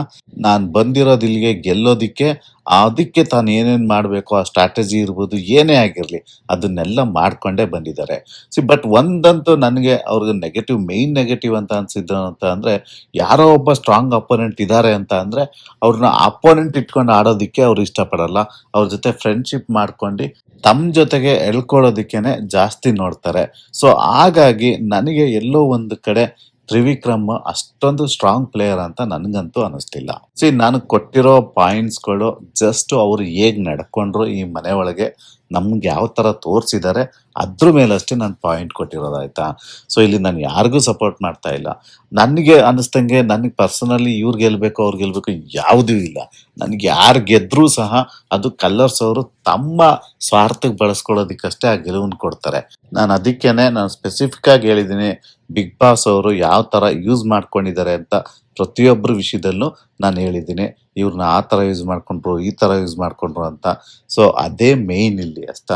ನಾನ್ ಬಂದಿರೋದಿಲ್ಲಿಗೆ ಗೆಲ್ಲೋದಿಕ್ಕೆ ಅದಕ್ಕೆ ತಾನು ಏನೇನು ಮಾಡಬೇಕು, ಆ ಸ್ಟ್ರಾಟಜಿ ಇರ್ಬೋದು, ಏನೇ ಆಗಿರಲಿ, ಅದನ್ನೆಲ್ಲ ಮಾಡಿಕೊಂಡೇ ಬಂದಿದ್ದಾರೆ. ಸಿ ಬಟ್ ಒಂದಂತೂ ನನಗೆ ಅವ್ರಿಗೆ ನೆಗೆಟಿವ್ ಮೇಯ್ನ್ ನೆಗೆಟಿವ್ ಅಂತ ಅನ್ಸಿದ್ದು ಅಂತ ಅಂದರೆ, ಯಾರೋ ಒಬ್ಬ ಸ್ಟ್ರಾಂಗ್ ಅಪೋನೆಂಟ್ ಇದ್ದಾರೆ ಅಂತ ಅಂದರೆ ಅವ್ರನ್ನ ಅಪೋನೆಂಟ್ ಇಟ್ಕೊಂಡು ಆಡೋದಕ್ಕೆ ಅವ್ರು ಇಷ್ಟಪಡಲ್ಲ. ಅವ್ರ ಜೊತೆ ಫ್ರೆಂಡ್ಶಿಪ್ ಮಾಡ್ಕೊಂಡು ತಮ್ಮ ಜೊತೆಗೆ ಎಳ್ಕೊಳ್ಳೋದಕ್ಕೇ ಜಾಸ್ತಿ ನೋಡ್ತಾರೆ. ಸೊ ಹಾಗಾಗಿ ನನಗೆ ಎಲ್ಲೋ ಒಂದು ಕಡೆ ತ್ರಿವಿಕ್ರಮ್ ಅಷ್ಟೊಂದು ಸ್ಟ್ರಾಂಗ್ ಪ್ಲೇಯರ್ ಅಂತ ನನಗಂತೂ ಅನಿಸ್ತಿಲ್ಲ ಸಿ ನಾನು ಕೊಟ್ಟಿರೋ ಪಾಯಿಂಟ್ಸ್ಗಳು ಜಸ್ಟ್ ಅವ್ರು ಹೇಗ್ ನಡ್ಕೊಂಡ್ರು ಈ ಮನೆ ಒಳಗೆ, ನಮ್ಗೆ ಯಾವ ತರ ತೋರಿಸಿದ್ದಾರೆ ಅದ್ರ ಮೇಲಷ್ಟೇ ನಾನು ಪಾಯಿಂಟ್ ಕೊಟ್ಟಿರೋದಾಯ್ತಾ ಸೊ ಇಲ್ಲಿ ನಾನು ಯಾರಿಗೂ ಸಪೋರ್ಟ್ ಮಾಡ್ತಾ ಇಲ್ಲ. ನನಗೆ ಅನ್ನಿಸ್ದಂಗೆ ನನಗೆ ಪರ್ಸನಲಿ ಇವ್ರು ಗೆಲ್ಬೇಕು, ಅವ್ರು ಗೆಲ್ಬೇಕು ಯಾವುದೂ ಇಲ್ಲ. ನನಗೆ ಯಾರು ಗೆದ್ರೂ ಸಹ ಅದು ಕಲ್ಲರ್ಸ್ ಅವರು ತಮ್ಮ ಸ್ವಾರ್ಥಕ್ಕೆ ಬಳಸ್ಕೊಳ್ಳೋದಕ್ಕಷ್ಟೇ ಆ ಗೆಲುವನ್ನು ಕೊಡ್ತಾರೆ. ನಾನು ಅದಕ್ಕೇನೆ ನಾನು ಸ್ಪೆಸಿಫಿಕ್ ಆಗಿ ಹೇಳಿದ್ದೀನಿ ಬಿಗ್ ಬಾಸ್ ಅವರು ಯಾವ ಥರ ಯೂಸ್ ಮಾಡ್ಕೊಂಡಿದ್ದಾರೆ ಅಂತ ಪ್ರತಿಯೊಬ್ಬರ ವಿಷಯದಲ್ಲೂ ನಾನು ಹೇಳಿದ್ದೀನಿ ಇವ್ರನ್ನ ಆ ಥರ ಯೂಸ್ ಮಾಡಿಕೊಂಡ್ರು, ಈ ಥರ ಯೂಸ್ ಮಾಡ್ಕೊಂಡ್ರು ಅಂತ. ಸೊ ಅದೇ ಮೇಯ್ನ್ ಇಲ್ಲಿ ಅಷ್ಟ.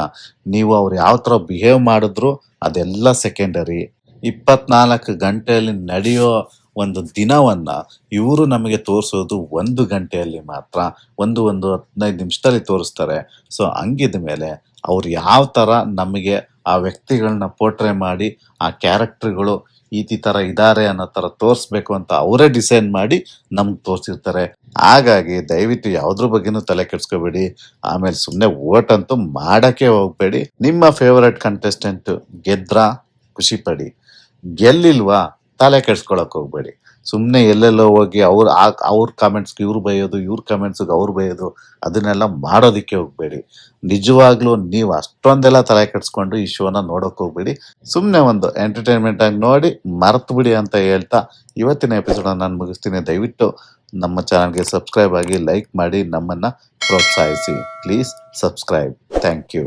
ನೀವು ಅವ್ರು ಯಾವ ತರ ಬಿಹೇವ್ ಮಾಡಿದ್ರು ಅದೆಲ್ಲ ಸೆಕೆಂಡರಿ ಇಪ್ಪತ್ನಾಲ್ಕು ಗಂಟೆಯಲ್ಲಿ ನಡೆಯೋ ಒಂದು ದಿನವನ್ನ ಇವರು ನಮಗೆ ತೋರಿಸೋದು ಒಂದು ಗಂಟೆಯಲ್ಲಿ ಮಾತ್ರ. ಒಂದು ಒಂದು ಹದಿನೈದು ನಿಮಿಷದಲ್ಲಿ ತೋರಿಸ್ತಾರೆ. ಸೊ ಹಂಗಿದ ಮೇಲೆ ಅವ್ರು ಯಾವ ಥರ ನಮಗೆ ಆ ವ್ಯಕ್ತಿಗಳನ್ನ ಪೋರ್ಟ್ರೇ ಮಾಡಿ ಆ ಕ್ಯಾರೆಕ್ಟರ್ಗಳು ಈ ತರ ಇದಾರೆ ಅನ್ನೋ ತರ ತೋರಿಸ್ಬೇಕು ಅಂತ ಅವರೇ ಡಿಸೈನ್ ಮಾಡಿ ನಮ್ಗೆ ತೋರಿಸಿರ್ತಾರೆ. ಹಾಗಾಗಿ ದಯವಿಟ್ಟು ಯಾವ್ದ್ರ ಬಗ್ಗೆನೂ ತಲೆ ಕೆಡ್ಸ್ಕೋಬೇಡಿ. ಆಮೇಲೆ ಸುಮ್ಮನೆ ಓಟ್ ಅಂತೂ ಮಾಡಕ್ಕೆ ಹೋಗ್ಬೇಡಿ. ನಿಮ್ಮ ಫೇವರೆಟ್ ಕಂಟೆಸ್ಟೆಂಟ್ ಗೆದ್ರ, ಖುಷಿ ಪಡಿ. ಗೆಲ್ಲಿಲ್ವಾ, ತಲೆ ಕೆಡ್ಸ್ಕೊಳಕ್ ಹೋಗ್ಬೇಡಿ. ಸುಮ್ಮನೆ ಎಲ್ಲೆಲ್ಲೋ ಹೋಗಿ ಅವ್ರ ಅವ್ರ ಕಾಮೆಂಟ್ಸ್ಗೆ ಇವ್ರು ಬೈಯೋದು, ಇವ್ರ ಕಾಮೆಂಟ್ಸ್ಗೆ ಅವ್ರು ಬೈಯೋದು, ಅದನ್ನೆಲ್ಲ ಮಾಡೋದಕ್ಕೆ ಹೋಗಬೇಡಿ. ನಿಜವಾಗ್ಲೂ ನೀವು ಅಷ್ಟೊಂದೆಲ್ಲ ತಲೆ ಕೆಡ್ಸ್ಕೊಂಡು ಈ ಶೋನ ನೋಡೋಕೆ ಹೋಗ್ಬೇಡಿ. ಸುಮ್ಮನೆ ಒಂದು ಎಂಟರ್ಟೈನ್ಮೆಂಟ್ ಆಗಿ ನೋಡಿ ಮರ್ತು ಬಿಡಿ ಅಂತ ಹೇಳ್ತಾ ಇವತ್ತಿನ ಎಪಿಸೋಡ್ ನಾನು ಮುಗಿಸ್ತೀನಿ. ದಯವಿಟ್ಟು ನಮ್ಮ ಚಾನಲ್ಗೆ ಸಬ್ಸ್ಕ್ರೈಬ್ ಆಗಿ ಲೈಕ್ ಮಾಡಿ ನಮ್ಮನ್ನ ಪ್ರೋತ್ಸಾಹಿಸಿ. Please subscribe thank you